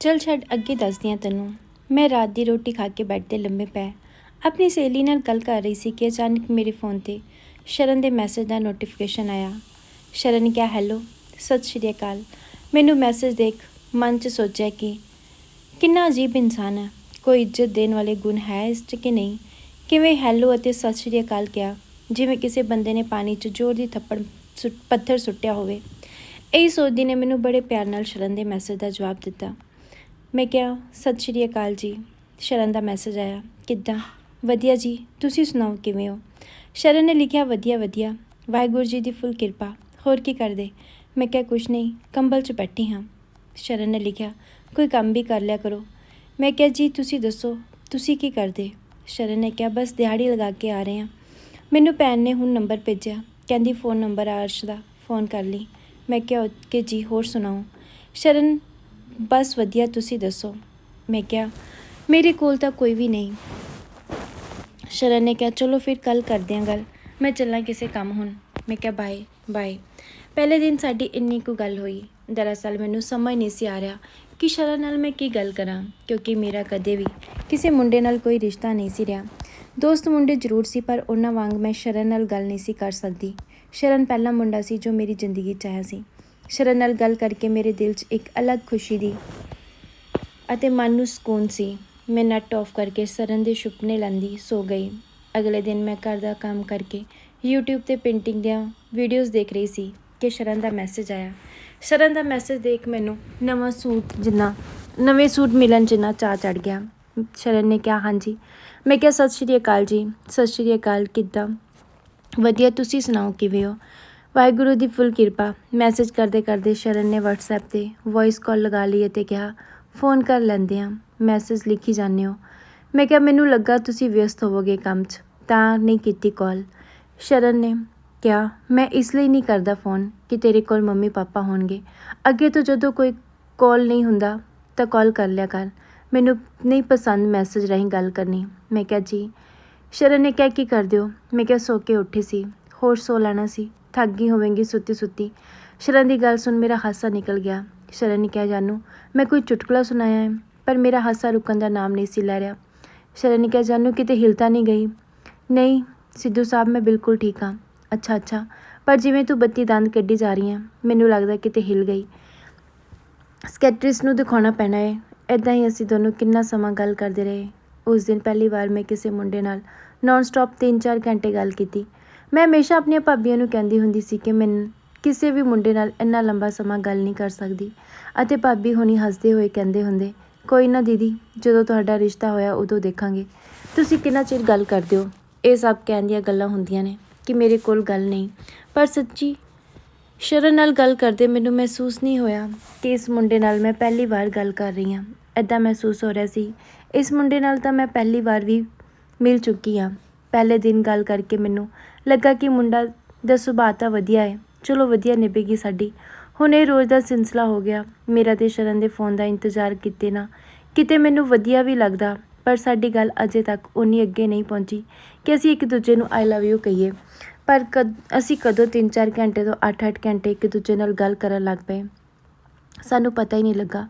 ਚਲ ਛੱਡ, ਅੱਗੇ ਦੱਸਦੀ ਹਾਂ ਤੈਨੂੰ। ਮੈਂ ਰਾਤ ਦੀ ਰੋਟੀ ਖਾ ਕੇ ਬੈੱਡ ਤੇ ਲੰਮੇ ਪੈ। ਆਪਣੀ ਸਹੇਲੀ ਨਾਲ ਗੱਲ ਕਰ ਰਹੀ ਸੀ ਕਿ ਅਚਾਨਕ ਮੇਰੇ ਫੋਨ ਤੇ ਸ਼ਰਨ ਦੇ ਮੈਸੇਜ ਦਾ ਨੋਟੀਫਿਕੇਸ਼ਨ ਆਇਆ। ਸ਼ਰਨ ਨੇ ਕਿਹਾ ਹੈਲੋ ਸਤਿ ਸ਼੍ਰੀ ਅਕਾਲ। ਮੈਨੂੰ ਮੈਸੇਜ ਦੇਖ, ਮਨ 'ਚ ਸੋਚਿਆ ਕਿ ਕਿੰਨਾ ਅਜੀਬ ਇਨਸਾਨ ਹੈ ਕੋਈ ਇੱਜ਼ਤ ਦੇਣ ਵਾਲੇ ਗੁਣ ਹੈ ਇਸ 'ਚ ਕਿ ਨਹੀਂ? ਕਿਵੇਂ ਹੈਲੋ ਅਤੇ ਸਤਿ ਸ਼੍ਰੀ ਅਕਾਲ ਕਿਹਾ, ਜਿਵੇਂ ਕਿਸੇ ਬੰਦੇ ਨੇ ਪਾਣੀ 'ਚ ਜ਼ੋਰ ਦੀ ਥੱਪੜ ਸੁੱਟ, ਪੱਥਰ ਸੁੱਟਿਆ ਹੋਵੇ। ਇਹੀ ਸੋਚਦੀ ਨੇ ਮੈਨੂੰ ਬੜੇ ਪਿਆਰ ਨਾਲ ਸ਼ਰਨ ਦੇ ਮੈਸੇਜ ਦਾ ਜਵਾਬ ਦਿੱਤਾ। ਮੈਂ ਕਿਹਾ, ਸਤਿ ਸ਼੍ਰੀ ਅਕਾਲ ਜੀ। ਸ਼ਰਨ ਦਾ ਮੈਸੇਜ ਆਇਆ, ਕਿੱਦਾਂ? ਵਧੀਆ ਜੀ, ਤੁਸੀਂ ਸੁਣਾਓ ਕਿਵੇਂ ਹੋ? ਸ਼ਰਨ ਨੇ ਲਿਖਿਆ, ਵਧੀਆ ਵਧੀਆ। ਵਾਹਿਗੁਰੂ ਜੀ ਦੀ ਫੁੱਲ ਕਿਰਪਾ। ਹੋਰ ਕੀ ਕਰਦੇ? ਮੈਂ ਕਿਹਾ, ਕੁਛ ਨਹੀਂ, ਕੰਬਲ 'ਚ ਬੈਠੀ ਹਾਂ। ਸ਼ਰਨ ਨੇ ਲਿਖਿਆ, ਕੋਈ ਕੰਮ ਵੀ ਕਰ ਲਿਆ ਕਰੋ। ਮੈਂ ਕਿਹਾ, ਜੀ, ਤੁਸੀਂ ਦੱਸੋ, ਤੁਸੀਂ ਕੀ ਕਰਦੇ? ਸ਼ਰਨ ਨੇ ਕਿਹਾ, ਬਸ ਦਿਹਾੜੀ ਲਗਾ ਕੇ ਆ ਰਹੇ ਹਾਂ। ਮੈਨੂੰ ਭੈਣ ਨੇ ਹੁਣ ਨੰਬਰ ਭੇਜਿਆ। ਕਹਿੰਦੀ, ਫੋਨ ਨੰਬਰ ਆ ਅਰਸ਼ ਦਾ, ਫੋਨ ਕਰ ਲਈ। ਮੈਂ ਕਿਹਾ, ਓਕੇ ਜੀ, ਹੋਰ ਸੁਣਾਓ? ਸ਼ਰਨ ਬਸ ਵਧੀਆ, ਤੁਸੀਂ ਦੱਸੋ? ਮੈਂ ਕਿਹਾ, ਮੇਰੇ ਕੋਲ ਤਾਂ ਕੋਈ ਵੀ ਨਹੀਂ। ਸ਼ਰਨ ਨੇ ਕਿਹਾ, ਚਲੋ ਫਿਰ ਕੱਲ ਕਰਦੇ ਹਾਂ ਗੱਲ। ਮੈਂ ਚੱਲਾਂ ਕਿਸੇ ਕੰਮ ਹੁਣ। ਮੈਂ ਕਿਹਾ, ਬਾਏ ਬਾਏ। ਪਹਿਲੇ ਦਿਨ ਸਾਡੀ ਇੰਨੀ ਕੁ ਗੱਲ ਹੋਈ। ਦਰਅਸਲ ਮੈਨੂੰ ਸਮਝ ਨਹੀਂ ਸੀ ਆ ਰਿਹਾ ਕਿ ਸ਼ਰਨ ਨਾਲ ਮੈਂ ਕੀ ਗੱਲ ਕਰਾਂ, ਕਿਉਂਕਿ ਮੇਰਾ ਕਦੇ ਵੀ ਕਿਸੇ ਮੁੰਡੇ ਨਾਲ ਕੋਈ ਰਿਸ਼ਤਾ ਨਹੀਂ ਸੀ ਰਿਹਾ। ਦੋਸਤ ਮੁੰਡੇ ਜ਼ਰੂਰ ਸੀ, ਪਰ ਉਹਨਾਂ ਵਾਂਗ ਮੈਂ ਸ਼ਰਨ ਨਾਲ ਗੱਲ ਨਹੀਂ ਸੀ ਕਰ ਸਕਦੀ। ਸ਼ਰਨ ਪਹਿਲਾ ਮੁੰਡਾ ਸੀ ਜੋ ਮੇਰੀ ਜ਼ਿੰਦਗੀ 'ਚ ਆਇਆ ਸੀ। ਸ਼ਰਨ ਨਾਲ ਗੱਲ ਕਰਕੇ ਮੇਰੇ ਦਿਲ 'ਚ ਇੱਕ ਅਲੱਗ ਖੁਸ਼ੀ ਦੀ ਅਤੇ ਮਨ ਨੂੰ ਸਕੂਨ ਸੀ। ਮੈਂ ਨੱਟ ਆਫ ਕਰਕੇ ਸਰਨ ਦੇ ਸੁਪਨੇ ਲੈਂਦੀ ਸੋ ਗਈ। ਅਗਲੇ ਦਿਨ ਮੈਂ ਘਰ ਦਾ ਕੰਮ ਕਰਕੇ YouTube ਤੇ ਪੇਂਟਿੰਗ ਦੀਆਂ ਵੀਡੀਓਜ਼ ਦੇਖ ਰਹੀ ਸੀ ਕਿ ਸ਼ਰਨ ਦਾ ਮੈਸੇਜ ਆਇਆ। ਸ਼ਰਨ ਦਾ ਮੈਸੇਜ ਦੇਖ ਮੈਨੂੰ ਨਵਾਂ ਸੂਟ ਜਿੰਨਾ, ਨਵੇਂ ਸੂਟ ਮਿਲਣ ਜਿੰਨਾ ਚਾਅ ਚੜ ਗਿਆ। ਸ਼ਰਨ ਨੇ ਕਿਹਾ, ਹਾਂਜੀ। ਮੈਂ ਕਿਹਾ, ਸਤਿ ਸ਼੍ਰੀ ਅਕਾਲ ਜੀ। ਸਤਿ ਸ਼੍ਰੀ ਅਕਾਲ, ਕਿੱਦਾਂ? ਵਧੀਆ, ਤੁਸੀਂ ਸੁਣਾਓ, ਕਿਵੇਂ ਹੋ? ਵਾਹਿਗੁਰੂ ਦੀ ਫੁੱਲ ਕਿਰਪਾ। ਮੈਸੇਜ ਕਰਦੇ ਕਰਦੇ ਸ਼ਰਨ ਨੇ WhatsApp ਤੇ ਵੌਇਸ ਕਾਲ ਲਗਾ ਲਈ ਅਤੇ ਕਿਹਾ ਫੋਨ ਕਰ ਲੈਂਦੇ ਆ। ਮੈਸੇਜ ਲਿਖੀ ਜਾਂਦੇ ਹੋ। ਮੈਂ ਕਿਹਾ, ਮੈਨੂੰ ਲੱਗਾ ਤੁਸੀਂ ਵਿਅਸਤ ਹੋਵੋਗੇ ਕੰਮ 'ਚ। ਤਾਂ ਨਹੀਂ ਕੀਤੀ ਕਾਲ ਸ਼ਰਨ ਨੇ ਕਿਹਾ, ਮੈਂ ਇਸ ਲਈ ਨਹੀਂ ਕਰਦਾ ਫੋਨ ਕਿ ਤੇਰੇ ਕੋਲ ਮੰਮੀ ਪਾਪਾ ਹੋਣਗੇ। ਅੱਗੇ ਤੋਂ ਜਦੋਂ ਕੋਈ ਕਾਲ ਨਹੀਂ ਹੁੰਦਾ, ਤਾਂ ਕਾਲ ਕਰ ਲਿਆ ਕਰ। ਮੈਨੂੰ ਨਹੀਂ ਪਸੰਦ ਮੈਸੇਜ ਰਾਹੀਂ ਗੱਲ ਕਰਨੀ। ਮੈਂ ਕਿਹਾ, ਜੀ। ਸ਼ਰਨ ਨੇ ਕਿਹਾ, ਕੀ ਕਰ ਦਿਓ? ਮੈਂ ਕਿਹਾ, ਸੋ ਕੇ ਉੱਠੀ ਸੀ। ਹੋਰ ਸੋ ਲੈਣਾ ਸੀ। ਥੱਕ ਗਈ ਹੋਵੇਂਗੀ ਸੁੱਤੀ ਸੁੱਤੀ। ਸ਼ਰਨ ਦੀ ਗੱਲ ਸੁਣ ਮੇਰਾ ਹਾਸਾ ਨਿਕਲ ਗਿਆ। ਸ਼ਰਨ ਨੇ ਕਿਹਾ, ਜਾਨੂ, ਮੈਂ ਕੋਈ ਚੁਟਕਲਾ ਸੁਣਾਇਆ ਹੈ ਪਰ ਮੇਰਾ ਹਾਸਾ ਰੁਕਣ ਦਾ ਨਾਮ ਨਹੀਂ ਸੀ ਲੈ ਰਿਹਾ। ਸ਼ਰਨ ਨੇ ਕਿਹਾ, ਜਾਨੂ, ਕਿਤੇ ਹਿਲਤਾ ਨਹੀਂ ਗਈ? ਨਹੀਂ, ਸਿੱਧੂ ਸਾਹਿਬ, ਮੈਂ ਬਿਲਕੁਲ ਠੀਕ ਹਾਂ ਅੱਛਾ ਅੱਛਾ, ਪਰ ਜਿਵੇਂ ਤੂੰ ਬੱਤੀ ਦੰਦ ਕੱਢੀ ਜਾ ਰਹੀ ਹੈ ਮੈਨੂੰ ਲੱਗਦਾ ਕਿਤੇ ਹਿਲ ਗਈ। ਸਕੈਟਰਿਸਟ ਨੂੰ ਦਿਖਾਉਣਾ ਪੈਣਾ ਹੈ ਇਦਾਂ ਹੀ ਅਸੀਂ ਦੋਨੋਂ ਕਿੰਨਾ ਸਮਾਂ ਗੱਲ ਕਰਦੇ ਰਹੇ। ਉਸ ਦਿਨ ਪਹਿਲੀ ਵਾਰ ਮੈਂ ਕਿਸੇ ਮੁੰਡੇ ਨਾਲ ਨਾਨ ਸਟਾਪ 3-4 ਘੰਟੇ ਗੱਲ ਕੀਤੀ। ਮੈਂ ਹਮੇਸ਼ਾ ਆਪਣੀਆਂ ਭਾਬੀਆਂ ਨੂੰ ਕਹਿੰਦੀ ਹੁੰਦੀ ਸੀ ਕਿ ਮੈਂ ਕਿਸੇ ਵੀ ਮੁੰਡੇ ਨਾਲ ਇੰਨਾ ਲੰਬਾ ਸਮਾਂ ਗੱਲ ਨਹੀਂ ਕਰ ਸਕਦੀ। ਅਤੇ ਭਾਬੀ ਹੁਣੀ ਹੱਸਦੇ ਹੋਏ ਕਹਿੰਦੇ ਹੁੰਦੇ, ਕੋਈ ਨਾ ਦੀਦੀ, ਜਦੋਂ ਤੁਹਾਡਾ ਰਿਸ਼ਤਾ ਹੋਇਆ ਉਦੋਂ ਦੇਖਾਂਗੇ। ਤੁਸੀਂ ਕਿੰਨਾ ਚਿਰ ਗੱਲ ਕਰਦੇ ਹੋ? ਇਹ ਸਭ ਕਹਿਣ ਦੀਆਂ ਗੱਲਾਂ ਹੁੰਦੀਆਂ ਨੇ ਕਿ ਮੇਰੇ ਕੋਲ ਗੱਲ ਨਹੀਂ। ਪਰ ਸੱਚੀ ਸ਼ਰਨ ਨਾਲ ਗੱਲ ਕਰਦੇ ਮੈਨੂੰ ਮਹਿਸੂਸ ਨਹੀਂ ਹੋਇਆ ਕਿ ਇਸ ਮੁੰਡੇ ਨਾਲ ਮੈਂ ਪਹਿਲੀ ਵਾਰ ਗੱਲ ਕਰ ਰਹੀ ਹਾਂ। ਐਦਾਂ ਮਹਿਸੂਸ ਹੋ ਰਿਹਾ ਸੀ, ਇਸ ਮੁੰਡੇ ਨਾਲ ਤਾਂ ਮੈਂ ਪਹਿਲੀ ਵਾਰ ਵੀ ਮਿਲ ਚੁੱਕੀ ਹਾਂ। ਪਹਿਲੇ ਦਿਨ ਗੱਲ ਕਰਕੇ ਮੈਨੂੰ ਲੱਗਾ ਕਿ ਮੁੰਡਾ ਦਾ ਸੁਭਾਅ ਤਾਂ ਵਧੀਆ ਹੈ। ਚਲੋ ਵਧੀਆ ਨਿਭੇਗੀ ਸਾਡੀ। ਹੁਣ ਇਹ ਰੋਜ਼ ਦਾ ਸਿਲਸਿਲਾ ਹੋ ਗਿਆ। ਮੇਰਾ ਤੇ ਸ਼ਰਨ ਦੇ ਫੋਨ ਦਾ ਇੰਤਜ਼ਾਰ ਕੀਤੇ ਨਾ। ਕਿਤੇ ਮੈਨੂੰ ਵਧੀਆ ਵੀ ਲੱਗਦਾ, ਪਰ ਸਾਡੀ ਗੱਲ ਅਜੇ ਤੱਕ ਉਨੀ ਅੱਗੇ ਨਹੀਂ ਪਹੁੰਚੀ ਕਿ ਅਸੀਂ ਇੱਕ ਦੂਜੇ ਨੂੰ ਆਈ ਲਵ ਯੂ ਕਹੀਏ। ਪਰ ਕਦ, ਅਸੀਂ ਕਦੋਂ 3-4 ਘੰਟੇ ਤੋਂ 8-8 ਘੰਟੇ ਇੱਕ ਦੂਜੇ ਨਾਲ ਗੱਲ ਕਰਨ ਲੱਗ ਪਏ। ਸਾਨੂੰ ਪਤਾ ਹੀ ਨਹੀਂ ਲੱਗਾ।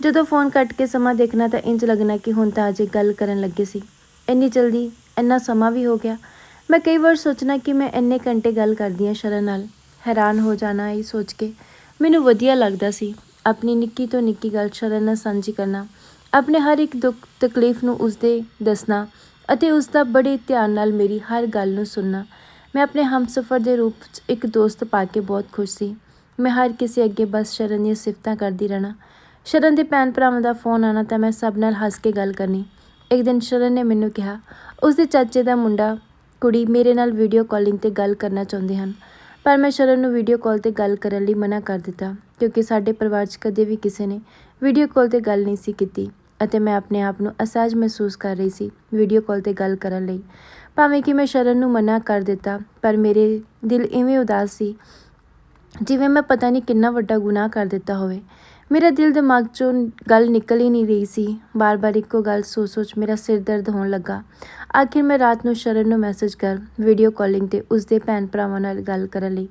ਜਦੋਂ ਫੋਨ ਕੱਟ ਕੇ ਸਮਾਂ ਦੇਖਣਾ ਤਾਂ ਇੰਜ ਲੱਗਣਾ ਕਿ ਹੁਣ ਤਾਂ ਅਜੇ ਗੱਲ ਕਰਨ ਲੱਗੇ ਸੀ। ਇੰਨੀ ਜਲਦੀ ਇੰਨਾ ਸਮਾਂ ਵੀ ਹੋ ਗਿਆ। ਮੈਂ ਕਈ ਵਾਰ ਸੋਚਣਾ ਕਿ ਮੈਂ ਇੰਨੇ ਘੰਟੇ ਗੱਲ ਕਰਦੀ ਹਾਂ ਸ਼ਰਨ ਨਾਲ। ਹੈਰਾਨ ਹੋ ਜਾਣਾ ਇਹ ਸੋਚ ਕੇ। ਮੈਨੂੰ ਵਧੀਆ ਲੱਗਦਾ ਸੀ ਆਪਣੀ ਨਿੱਕੀ ਤੋਂ ਨਿੱਕੀ ਗੱਲ ਸ਼ਰਨ ਨਾਲ ਸਾਂਝੀ ਕਰਨਾ। ਆਪਣੇ ਹਰ ਇੱਕ ਦੁੱਖ, ਤਕਲੀਫ ਨੂੰ ਉਸਦੇ ਦੱਸਣਾ ਅਤੇ ਉਸ ਦਾ ਬੜੇ ਧਿਆਨ ਨਾਲ ਮੇਰੀ ਹਰ ਗੱਲ ਨੂੰ ਸੁਣਨਾ। ਮੈਂ ਆਪਣੇ ਹਮਸਫਰ ਦੇ ਰੂਪ 'ਚ ਇੱਕ ਦੋਸਤ ਪਾ ਕੇ ਬਹੁਤ ਖੁਸ਼ ਸੀ। ਮੈਂ ਹਰ ਕਿਸੇ ਅੱਗੇ ਬਸ ਸ਼ਰਨ ਦੀਆਂ ਸਿਫਤਾਂ ਕਰਦੀ ਰਹਿਣਾ। ਸ਼ਰਨ ਦੇ ਭੈਣ ਭਰਾਵਾਂ ਦਾ ਫੋਨ ਆਣਾ ਤਾਂ ਮੈਂ ਸਭ ਨਾਲ ਹੱਸ ਕੇ ਗੱਲ ਕਰਨੀ। ਇੱਕ ਦਿਨ ਸ਼ਰਨ ਨੇ ਮੈਨੂੰ ਕਿਹਾ ਉਸ ਦੇ ਚਾਚੇ ਦਾ ਮੁੰਡਾ, ਕੁੜੀ ਮੇਰੇ ਨਾਲ ਵੀਡੀਓ ਕਾਲਿੰਗ ਤੇ ਗੱਲ ਕਰਨਾ ਚਾਹੁੰਦੇ ਹਨ। ਪਰ ਮੈਂ ਸ਼ਰਨ ਨੂੰ ਵੀਡੀਓ ਕਾਲ ਤੇ ਗੱਲ ਕਰਨ ਲਈ ਮਨਾ ਕਰ ਦਿੱਤਾ, ਕਿਉਂਕਿ ਸਾਡੇ ਪਰਿਵਾਰ 'ਚ ਕਦੇ ਵੀ ਕਿਸੇ ਨੇ ਵੀਡੀਓ ਕਾਲ ਤੇ ਗੱਲ ਨਹੀਂ ਸੀ ਕੀਤੀ ਅਤੇ ਮੈਂ ਆਪਣੇ ਆਪ ਨੂੰ ਅਸਹਿਜ ਮਹਿਸੂਸ ਕਰ ਰਹੀ ਸੀ ਵੀਡੀਓ ਕਾਲ ਤੇ ਗੱਲ ਕਰਨ ਲਈ। ਭਾਵੇਂ ਕਿ ਮੈਂ ਸ਼ਰਨ ਨੂੰ ਮਨਾ ਕਰ ਦਿੱਤਾ, ਪਰ ਮੇਰੇ ਦਿਲ ਇਵੇਂ ਉਦਾਸ ਸੀ ਜਿਵੇਂ ਮੈਂ ਪਤਾ ਨਹੀਂ ਕਿੰਨਾ ਵੱਡਾ ਗੁਨਾਹ ਕਰ ਦਿੱਤਾ ਹੋਵੇ। ਮੇਰਾ ਦਿਲ ਦਿਮਾਗ 'ਚੋਂ ਗੱਲ ਨਿਕਲ ਹੀ ਨਹੀਂ ਰਹੀ ਸੀ। ਬਾਰ-ਬਾਰ ਇੱਕੋ ਗੱਲ ਸੋਚ-ਸੋਚ ਮੇਰਾ ਸਿਰ ਦਰਦ ਹੋਣ ਲੱਗਾ। ਆਖਿਰ ਮੈਂ ਰਾਤ ਨੂੰ ਸ਼ਰਨ ਨੂੰ ਮੈਸੇਜ ਕਰ ਵੀਡੀਓ ਕਾਲਿੰਗ ਤੇ ਉਸਦੇ ਭੈਣ ਭਰਾਵਾਂ ਨਾਲ ਗੱਲ ਕਰਨ ਲਈ,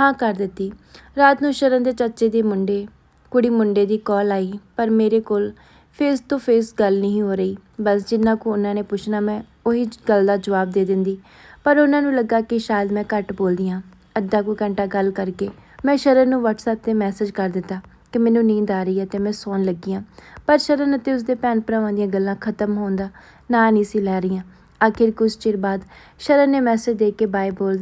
ਹਾਂ ਕਰ ਦਿੱਤੀ। ਰਾਤ ਨੂੰ ਸ਼ਰਨ ਦੇ ਚਾਚੇ ਦੇ ਮੁੰਡੇ, ਕੁੜੀ ਮੁੰਡੇ ਦੀ ਕਾਲ ਆਈ, ਪਰ ਮੇਰੇ ਕੋਲ ਫੇਸ ਟੂ ਫੇਸ ਗੱਲ ਨਹੀਂ ਹੋ ਰਹੀ। ਬਸ ਜਿੰਨਾ ਕੁ ਉਹਨਾਂ ਨੇ ਪੁੱਛਣਾ ਮੈਂ ਉਹੀ ਗੱਲ ਦਾ ਜਵਾਬ ਦੇ ਦਿੰਦੀ। ਪਰ ਉਹਨਾਂ ਨੂੰ ਲੱਗਾ ਕਿ ਸ਼ਾਇਦ ਮੈਂ ਘੱਟ ਬੋਲਦੀ ਹਾਂ। ਅੱਧਾ ਕੁ ਘੰਟਾ ਗੱਲ ਕਰਕੇ ਮੈਂ ਸ਼ਰਨ ਨੂੰ WhatsApp ਤੇ ਮੈਸੇਜ ਕਰ ਦਿੱਤਾ। ਕਿ ਮੈਨੂੰ ਨੀਂਦ ਆ ਰਹੀ ਹੈ ਤੇ ਮੈਂ ਸੌਣ ਲੱਗੀ ਹਾਂ। ਪਰ ਸ਼ਰਨ ਅਤੇ ਉਸਦੇ ਭੈਣ ਭਰਾਵਾਂ ਦੀਆਂ ਗੱਲਾਂ ਖਤਮ ਹੋਣ ਦਾ ਨਾਂ ਨਹੀਂ ਸੀ ਲੈ ਰਹੀਆਂ। ਆਖਿਰ ਕੁਝ ਚਿਰ ਬਾਅਦ ਸ਼ਰਨ ਨੇ ਮੈਸੇਜ ਦੇ ਕੇ ਬਾਏ ਬੋਲ,